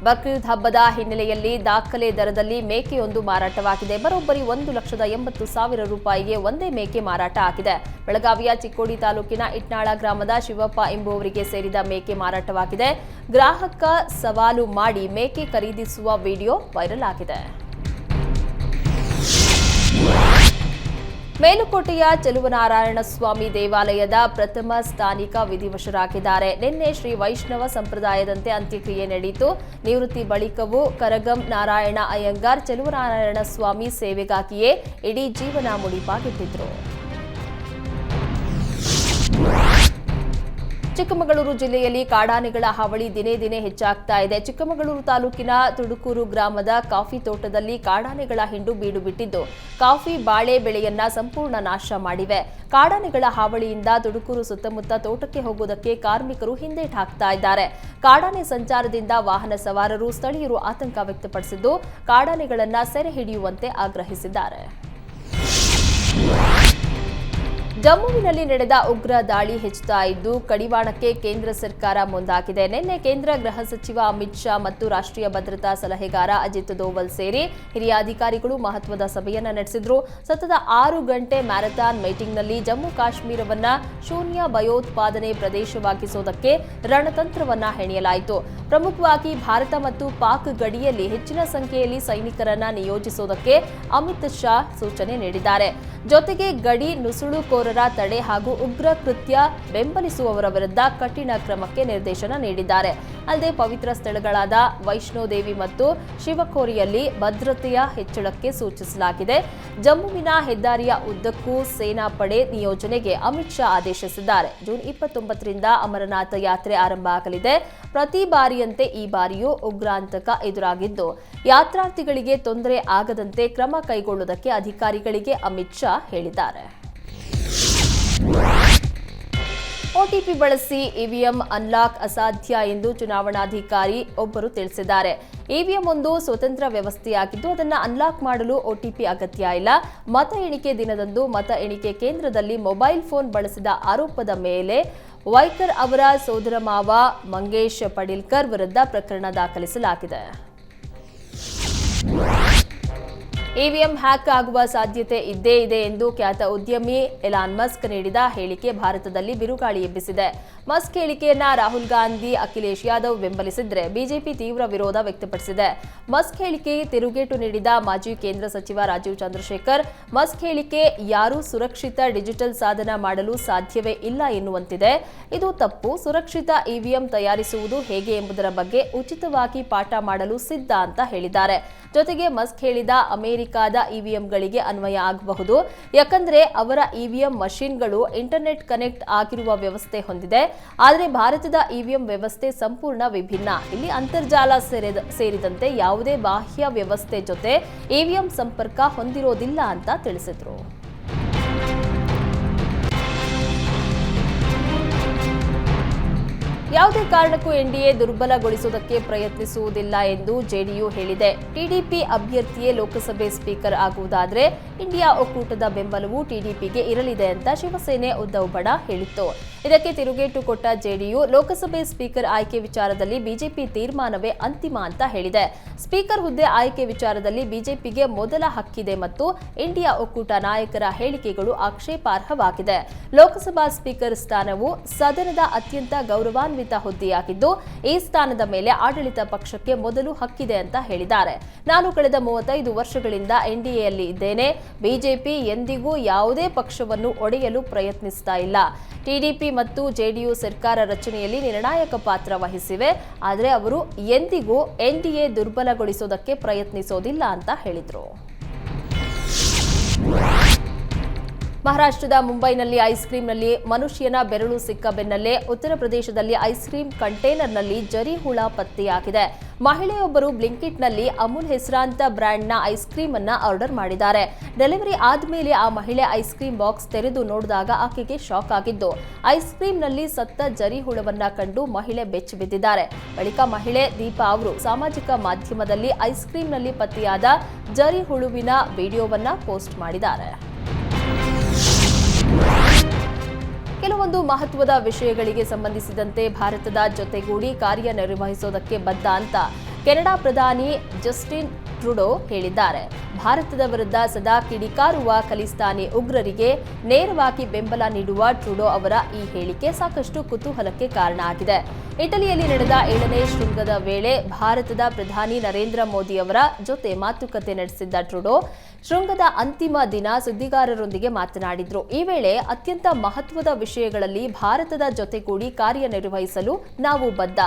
ಬಕ್ರೀದ್ ಹಬ್ಬದ ಹಿನ್ನೆಲೆಯಲ್ಲಿ ದಾಖಲೆ ದರದಲ್ಲಿ ಮೇಕೆಯೊಂದು ಮಾರಾಟವಾಗಿದೆ. ಬರೋಬ್ಬರಿ ಒಂದು ಲಕ್ಷದ ಎಂಬತ್ತು ಸಾವಿರ ರೂಪಾಯಿಗೆ ಒಂದೇ ಮೇಕೆ ಮಾರಾಟ ಆಗಿದೆ. ಬೆಳಗಾವಿಯ ಚಿಕ್ಕೋಡಿ ತಾಲೂಕಿನ ಇಟ್ನಾಳ ಗ್ರಾಮದ ಶಿವಪ್ಪ ಎಂಬುವರಿಗೆ ಸೇರಿದ ಮೇಕೆ ಮಾರಾಟವಾಗಿದೆ. ಗ್ರಾಹಕ ಸವಾಲು ಮಾಡಿ ಮೇಕೆ ಖರೀದಿಸುವ ವಿಡಿಯೋ ವೈರಲ್ ಆಗಿದೆ. ಮೇಲುಕೋಟೆಯ ಚೆಲುವನಾರಾಯಣ ಸ್ವಾಮಿ ದೇವಾಲಯದ ಪ್ರಥಮ ಸ್ಥಾನಿಕ ವಿಧಿವಶರಾಗಿದ್ದಾರೆ. ನಿನ್ನೆ ಶ್ರೀ ವೈಷ್ಣವ ಸಂಪ್ರದಾಯದಂತೆ ಅಂತ್ಯಕ್ರಿಯೆ ನಡೆಯಿತು. ನಿವೃತ್ತಿ ಬಳಿಕವೂ ಕರಗಂ, ನಾರಾಯಣ, ಅಯ್ಯಂಗಾರ್ ಚೆಲುವನಾರಾಯಣ ಸ್ವಾಮಿ ಸೇವೆಗಾಗಿಯೇ ಇಡೀ ಜೀವನ ಮುಡಿಪಾಗಿಟ್ಟಿದ್ರು. ಚಿಕ್ಕಮಗಳೂರು ಜಿಲ್ಲೆಯಲ್ಲಿ ಕಾಡಾನೆಗಳ ಹಾವಳಿ ದಿನೇ ದಿನೇ ಹೆಚ್ಚಾಗ್ತಾ ಇದೆ. ಚಿಕ್ಕಮಗಳೂರು ತಾಲೂಕಿನ ತುಡುಕೂರು ಗ್ರಾಮದ ಕಾಫಿ ತೋಟದಲ್ಲಿ ಕಾಡಾನೆಗಳ ಹಿಂಡು ಬೀಡು ಬಿಟ್ಟಿದ್ದು, ಕಾಫಿ ಬಾಳೆ ಬೆಳೆಯನ್ನ ಸಂಪೂರ್ಣ ನಾಶ ಮಾಡಿವೆ. ಕಾಡಾನೆಗಳ ಹಾವಳಿಯಿಂದ ತುಡುಕೂರು ಸುತ್ತಮುತ್ತ ತೋಟಕ್ಕೆ ಹೋಗುವುದಕ್ಕೆ ಕಾರ್ಮಿಕರು ಹಿಂದೇಟ್ ಹಾಕ್ತಾ ಇದ್ದಾರೆ. ಕಾಡಾನೆ ಸಂಚಾರದಿಂದ ವಾಹನ ಸವಾರರು, ಸ್ಥಳೀಯರು ಆತಂಕ ವ್ಯಕ್ತಪಡಿಸಿದ್ದು, ಕಾಡಾನೆಗಳನ್ನ ಸೆರೆ ಹಿಡಿಯುವಂತೆ ಆಗ್ರಹಿಸಿದ್ದಾರೆ. ಜಮ್ಮುವಿನಲ್ಲಿ ನಡೆದ ಉಗ್ರ ದಾಳಿ ಹೆಚ್ಚುತ್ತಾ ಇದ್ದು ಕಡಿವಾಣಕ್ಕೆ ಕೇಂದ್ರ ಸರ್ಕಾರ ಮುಂದಾಗಿದೆ. ನಿನ್ನೆ ಕೇಂದ್ರ ಗೃಹ ಸಚಿವ ಅಮಿತ್ ಶಾ ಮತ್ತು ರಾಷ್ಟ್ರೀಯ ಭದ್ರತಾ ಸಲಹೆಗಾರ ಅಜಿತ್ ದೋವಲ್ ಸೇರಿ ಹಿರಿಯ ಅಧಿಕಾರಿಗಳು ಮಹತ್ವದ ಸಭೆಯನ್ನು ನಡೆಸಿದ್ರು. ಸತತ ಆರು ಗಂಟೆ ಮ್ಯಾರಥಾನ್ ಮೀಟಿಂಗ್ನಲ್ಲಿ ಜಮ್ಮು ಕಾಶ್ಮೀರವನ್ನ ಶೂನ್ಯ ಭಯೋತ್ಪಾದನೆ ಪ್ರದೇಶವಾಗಿಸುವುದಕ್ಕೆ ರಣತಂತ್ರವನ್ನ ಹೆಣೆಯಲಾಯಿತು. ಪ್ರಮುಖವಾಗಿ ಭಾರತ ಮತ್ತು ಪಾಕ್ ಗಡಿಯಲ್ಲಿ ಹೆಚ್ಚಿನ ಸಂಖ್ಯೆಯಲ್ಲಿ ಸೈನಿಕರನ್ನ ನಿಯೋಜಿಸುವುದಕ್ಕೆ ಅಮಿತ್ ಶಾ ಸೂಚನೆ ನೀಡಿದ್ದಾರೆ. ಜೊತೆಗೆ ಗಡಿ ನುಸುಳುಕೋರರ ತಡೆ ಹಾಗೂ ಉಗ್ರ ಕೃತ್ಯ ಬೆಂಬಲಿಸುವವರ ವಿರುದ್ಧ ಕಠಿಣ ಕ್ರಮಕ್ಕೆ ನಿರ್ದೇಶನ ನೀಡಿದ್ದಾರೆ. ಅಲ್ಲದೆ ಪವಿತ್ರ ಸ್ಥಳಗಳಾದ ವೈಷ್ಣೋದೇವಿ ಮತ್ತು ಶಿವಕೋರಿಯಲ್ಲಿ ಭದ್ರತೆಯ ಹೆಚ್ಚಳಕ್ಕೆ ಸೂಚಿಸಲಾಗಿದೆ. ಜಮ್ಮುವಿನ ಹೆದ್ದಾರಿಯ ಉದ್ದಕ್ಕೂ ಸೇನಾ ಪಡೆ ನಿಯೋಜನೆಗೆ ಅಮಿತ್ ಶಾ ಆದೇಶಿಸಿದ್ದಾರೆ. ಜೂನ್ ಇಪ್ಪತ್ತೊಂಬತ್ತರಿಂದ ಅಮರನಾಥ ಯಾತ್ರೆ ಆರಂಭ ಆಗಲಿದೆ. ಪ್ರತಿ ಬಾರಿಯಂತೆ ಈ ಬಾರಿಯೂ ಉಗ್ರಾಂತಕ ಎದುರಾಗಿದ್ದು, ಯಾತ್ರಾರ್ಥಿಗಳಿಗೆ ತೊಂದರೆ ಆಗದಂತೆ ಕ್ರಮ ಕೈಗೊಳ್ಳುವುದಕ್ಕೆ ಅಧಿಕಾರಿಗಳಿಗೆ ಅಮಿತ್ ಶಾ ಹೇಳಿದ್ದಾರೆ. ಒಟಿಪಿ ಬಳಸಿ ಇವಿಎಂ ಅನ್ಲಾಕ್ ಅಸಾಧ್ಯ ಎಂದು ಚುನಾವಣಾಧಿಕಾರಿ ಒಬ್ಬರು ತಿಳಿಸಿದ್ದಾರೆ. ಇವಿಎಂ ಒಂದು ಸ್ವತಂತ್ರ ವ್ಯವಸ್ಥೆಯಾಗಿದ್ದು, ಅದನ್ನು ಅನ್ಲಾಕ್ ಮಾಡಲು ಒಟಿಪಿ ಅಗತ್ಯ ಇಲ್ಲ. ಮತ ಎಣಿಕೆ ದಿನದಂದು ಮತ ಎಣಿಕೆ ಕೇಂದ್ರದಲ್ಲಿ ಮೊಬೈಲ್ ಫೋನ್ ಬಳಸಿದ ಆರೋಪದ ಮೇಲೆ ವೈಕರ್ ಅವರ ಸೋದರ ಮಾವ ಮಂಗೇಶ್ ಪಡೀಲ್ಕರ್ ವಿರುದ್ಧ ಪ್ರಕರಣ ದಾಖಲಿಸಲಾಗಿದೆ. ಇವಿಎಂ ಹ್ಯಾಕ್ ಆಗುವ ಸಾಧ್ಯತೆ ಇದ್ದೇ ಇದೆ ಎಂದು ಖ್ಯಾತ ಉದ್ಯಮಿ ಎಲಾನ್ ಮಸ್ಕ್ ನೀಡಿದ ಹೇಳಿಕೆ ಭಾರತದಲ್ಲಿ ಬಿರುಗಾಳಿ ಎಬ್ಬಿಸಿದೆ. ಮಸ್ಕ್ ಹೇಳಿಕೆಯನ್ನ ರಾಹುಲ್ ಗಾಂಧಿ, ಅಖಿಲೇಶ್ ಯಾದವ್ ಬೆಂಬಲಿಸಿದ್ರೆ ಬಿಜೆಪಿ ತೀವ್ರ ವಿರೋಧ ವ್ಯಕ್ತಪಡಿಸಿದೆ. ಮಸ್ಕ್ ಹೇಳಿಕೆ ತಿರುಗೇಟು ನೀಡಿದ ಮಾಜಿ ಕೇಂದ್ರ ಸಚಿವ ರಾಜೀವ್ ಚಂದ್ರಶೇಖರ್, ಮಸ್ಕ್ ಹೇಳಿಕೆ ಯಾರೂ ಸುರಕ್ಷಿತ ಡಿಜಿಟಲ್ ಸಾಧನ ಮಾಡಲು ಸಾಧ್ಯವೇ ಇಲ್ಲ ಎನ್ನುವಂತಿದೆ. ಇದು ತಪ್ಪು, ಸುರಕ್ಷಿತ ಇವಿಎಂ ತಯಾರಿಸುವುದು ಹೇಗೆ ಎಂಬುದರ ಬಗ್ಗೆ ಉಚಿತವಾಗಿ ಪಾಠ ಮಾಡಲು ಸಿದ್ಧ ಅಂತ ಹೇಳಿದ್ದಾರೆ. ಜೊತೆಗೆ ಮಸ್ಕ್ ಹೇಳಿದ ಅಮೆರಿಕಾದ ಇವಿಎಂಗಳಿಗೆ ಅನ್ವಯ ಆಗಬಹುದು. ಯಾಕಂದ್ರೆ ಅವರ ಇವಿಎಂ ಮಷಿನ್ಗಳು ಇಂಟರ್ನೆಟ್ ಕನೆಕ್ಟ್ ಆಗಿರುವ ವ್ಯವಸ್ಥೆ ಹೊಂದಿದೆ. ಆದರೆ ಭಾರತದ ಇವಿಎಂ ವ್ಯವಸ್ಥೆ ಸಂಪೂರ್ಣ ವಿಭಿನ್ನ. ಇಲ್ಲಿ ಅಂತರ್ಜಾಲ ಸೇರಿದ, ಸೇರಿದಂತೆ ಯಾವುದೇ ಬಾಹ್ಯ ವ್ಯವಸ್ಥೆ ಜೊತೆ ಇವಿಎಂ ಸಂಪರ್ಕ ಹೊಂದಿರೋದಿಲ್ಲ ಅಂತ ತಿಳಿಸಿದ್ರು. ಯಾವುದೇ ಕಾರಣಕ್ಕೂ ಎನ್ಡಿಎ ದುರ್ಬಲಗೊಳಿಸುವುದಕ್ಕೆ ಪ್ರಯತ್ನಿಸುವುದಿಲ್ಲ ಎಂದು ಜೆಡಿಯು ಹೇಳಿದೆ. ಟಿಡಿಪಿ ಅಭ್ಯರ್ಥಿಯೇ ಲೋಕಸಭೆ ಸ್ಪೀಕರ್ ಆಗುವುದಾದರೆ ಇಂಡಿಯಾ ಒಕ್ಕೂಟದ ಬೆಂಬಲವು ಟಿಡಿಪಿಗೆ ಇರಲಿದೆ ಅಂತ ಶಿವಸೇನೆ ಉದ್ದವ್ ಬಡ ಹೇಳಿತ್ತು. ಇದಕ್ಕೆ ತಿರುಗೇಟು ಕೊಟ್ಟ ಜೆಡಿಯು ಲೋಕಸಭೆ ಸ್ಪೀಕರ್ ಆಯ್ಕೆ ವಿಚಾರದಲ್ಲಿ ಬಿಜೆಪಿ ತೀರ್ಮಾನವೇ ಅಂತಿಮ ಅಂತ ಹೇಳಿದೆ. ಸ್ಪೀಕರ್ ಹುದ್ದೆ ಆಯ್ಕೆ ವಿಚಾರದಲ್ಲಿ ಬಿಜೆಪಿಗೆ ಮೊದಲ ಹಕ್ಕಿದೆ ಮತ್ತು ಇಂಡಿಯಾ ಒಕ್ಕೂಟ ನಾಯಕರ ಹೇಳಿಕೆಗಳು ಆಕ್ಷೇಪಾರ್ಹವಾಗಿದೆ. ಲೋಕಸಭಾ ಸ್ಪೀಕರ್ ಸ್ಥಾನವು ಸದನದ ಅತ್ಯಂತ ಗೌರವಾನ್ವಿತ ಹುದ್ದೆಯಾಗಿದ್ದು, ಈ ಸ್ಥಾನದ ಮೇಲೆ ಆಡಳಿತ ಪಕ್ಷಕ್ಕೆ ಮೊದಲು ಹಕ್ಕಿದೆ ಅಂತ ಹೇಳಿದ್ದಾರೆ. ನಾನು ಕಳೆದ ಮೂವತ್ತೈದು ವರ್ಷಗಳಿಂದ ಎನ್ಡಿಎಯಲ್ಲಿ ಇದ್ದೇನೆ. ಬಿಜೆಪಿ ಎಂದಿಗೂ ಯಾವುದೇ ಪಕ್ಷವನ್ನು ಒಡೆಯಲು ಪ್ರಯತ್ನಿಸ್ತಾ ಇಲ್ಲ. ಟಿಡಿಪಿ ಮತ್ತು ಜೆಡಿಯು ಸರ್ಕಾರ ರಚನೆಯಲ್ಲಿ ನಿರ್ಣಾಯಕ ಪಾತ್ರ ವಹಿಸಿವೆ. ಆದರೆ ಅವರು ಎಂದಿಗೂ ಎನ್ಡಿಎ ದುರ್ಬಲಗೊಳಿಸೋದಕ್ಕೆ ಪ್ರಯತ್ನಿಸೋದಿಲ್ಲ ಅಂತ ಹೇಳಿದರು. ಮಹಾರಾಷ್ಟ್ರದ ಮುಂಬೈನಲ್ಲಿ ಐಸ್ ಕ್ರೀಂನಲ್ಲಿ ಮನುಷ್ಯನ ಬೆರಳು ಸಿಕ್ಕ ಬೆನ್ನಲ್ಲೇ ಉತ್ತರ ಪ್ರದೇಶದಲ್ಲಿ ಐಸ್ ಕ್ರೀಂ ಕಂಟೈನರ್ನಲ್ಲಿ ಜರಿ ಹುಳ ಪತ್ತೆಯಾಗಿದೆ. ಮಹಿಳೆಯೊಬ್ಬರು ಬ್ಲಿಂಕಿಟ್ನಲ್ಲಿ ಅಮೂಲ್ ಹೆಸರಾಂತ ಬ್ರ್ಯಾಂಡ್ನ ಐಸ್ ಕ್ರೀಮ್ ಅನ್ನ ಆರ್ಡರ್ ಮಾಡಿದ್ದಾರೆ. ಡೆಲಿವರಿ ಆದ್ಮೇಲೆ ಆ ಮಹಿಳೆ ಐಸ್ ಕ್ರೀಂ ಬಾಕ್ಸ್ ತೆರೆದು ನೋಡಿದಾಗ ಆಕೆಗೆ ಶಾಕ್ ಆಗಿದ್ದು, ಐಸ್ ಕ್ರೀಂನಲ್ಲಿ ಸತ್ತ ಜರಿ ಹುಳವನ್ನ ಕಂಡು ಮಹಿಳೆ ಬೆಚ್ಚಿ ಬಿದ್ದಿದ್ದಾರೆ. ಬಳಿಕ ಮಹಿಳೆ ದೀಪಾ ಅವರು ಸಾಮಾಜಿಕ ಮಾಧ್ಯಮದಲ್ಲಿ ಐಸ್ ಕ್ರೀಂನಲ್ಲಿ ಪತ್ತೆಯಾದ ಜರಿ ಹುಳುವಿನ ವಿಡಿಯೋವನ್ನ ಪೋಸ್ಟ್ ಮಾಡಿದ್ದಾರೆ. ಕೆಲವೊಂದು ಮಹತ್ವದ ವಿಷಯಗಳಿಗೆ ಸಂಬಂಧಿಸಿದಂತೆ ಭಾರತದ ಜೊತೆಗೂಡಿ ಕಾರ್ಯನಿರ್ವಹಿಸೋದಕ್ಕೆ ಬದ್ಧ ಅಂತ ಕೆನಡಾ ಪ್ರಧಾನಿ ಜಸ್ಟಿನ್ ಟ್ರುಡೋ ಹೇಳಿದ್ದಾರೆ. ಭಾರತದ ವಿರುದ್ಧ ಸದಾ ಕಿಡಿಕಾರುವ ಖಲಿಸ್ತಾನಿ ಉಗ್ರರಿಗೆ ನೇರವಾಗಿ ಬೆಂಬಲ ನೀಡುವ ಟ್ರುಡೋ ಅವರ ಈ ಹೇಳಿಕೆ ಸಾಕಷ್ಟು ಕುತೂಹಲಕ್ಕೆ ಕಾರಣ ಆಗಿದೆ. ಇಟಲಿಯಲ್ಲಿ ನಡೆದ ಏಳನೇ ಶೃಂಗದ ವೇಳೆ ಭಾರತದ ಪ್ರಧಾನಿ ನರೇಂದ್ರ ಮೋದಿ ಅವರ ಜೊತೆ ಮಾತುಕತೆ ನಡೆಸಿದ್ದ ಟ್ರುಡೋ ಶೃಂಗದ ಅಂತಿಮ ದಿನ ಸುದ್ದಿಗಾರರೊಂದಿಗೆ ಮಾತನಾಡಿದ್ರು. ಈ ವೇಳೆ ಅತ್ಯಂತ ಮಹತ್ವದ ವಿಷಯಗಳಲ್ಲಿ ಭಾರತದ ಜೊತೆಗೂಡಿ ಕಾರ್ಯನಿರ್ವಹಿಸಲು ನಾವು ಬದ್ಧ.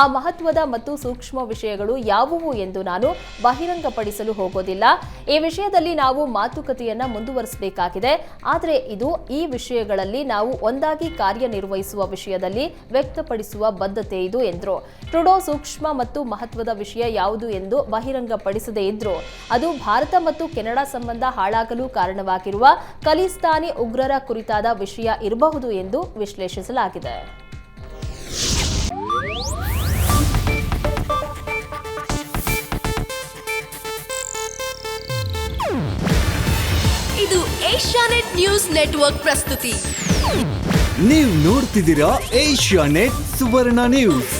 ಆ ಮಹತ್ವದ ಮತ್ತು ಸೂಕ್ಷ್ಮ ವಿಷಯಗಳು ಯಾವುವು ಎಂದು ನಾನು ಬಹಿರಂಗಪಡಿಸಲು ಹೋಗೋದಿಲ್ಲ. ಈ ವಿಷಯದಲ್ಲಿ ನಾವು ಮಾತುಕತೆಯನ್ನ ಮುಂದುವರಿಸಬೇಕಾಗಿದೆ. ಆದರೆ ಇದು ಈ ವಿಷಯಗಳಲ್ಲಿ ನಾವು ಒಂದಾಗಿ ಕಾರ್ಯನಿರ್ವಹಿಸುವ ವಿಷಯದಲ್ಲಿ ವ್ಯಕ್ತಪಡಿಸುವ ಬದ್ಧತೆ ಇದು ಎಂದರು. ಟ್ರುಡೋ ಸೂಕ್ಷ್ಮ ಮತ್ತು ಮಹತ್ವದ ವಿಷಯ ಯಾವುದು ಎಂದು ಬಹಿರಂಗಪಡಿಸದೇ ಇದ್ರು. ಅದು ಭಾರತ ಮತ್ತು ಕೆನಡಾ ಸಂಬಂಧ ಹಾಳಾಗಲು ಕಾರಣವಾಗಿರುವ ಖಲಿಸ್ತಾನಿ ಉಗ್ರರ ಕುರಿತಾದ ವಿಷಯ ಇರಬಹುದು ಎಂದು ವಿಶ್ಲೇಷಿಸಲಾಗಿದೆ. ಇದು ಏಷ್ಯಾನೆಟ್ ನ್ಯೂಸ್ ನೆಟ್ವರ್ಕ್ ಪ್ರಸ್ತುತಿ. ನೀವು ನೋಡ್ತಿದ್ದೀರಾ ಏಷ್ಯಾನೆಟ್ ಸುವರ್ಣ ನ್ಯೂಸ್.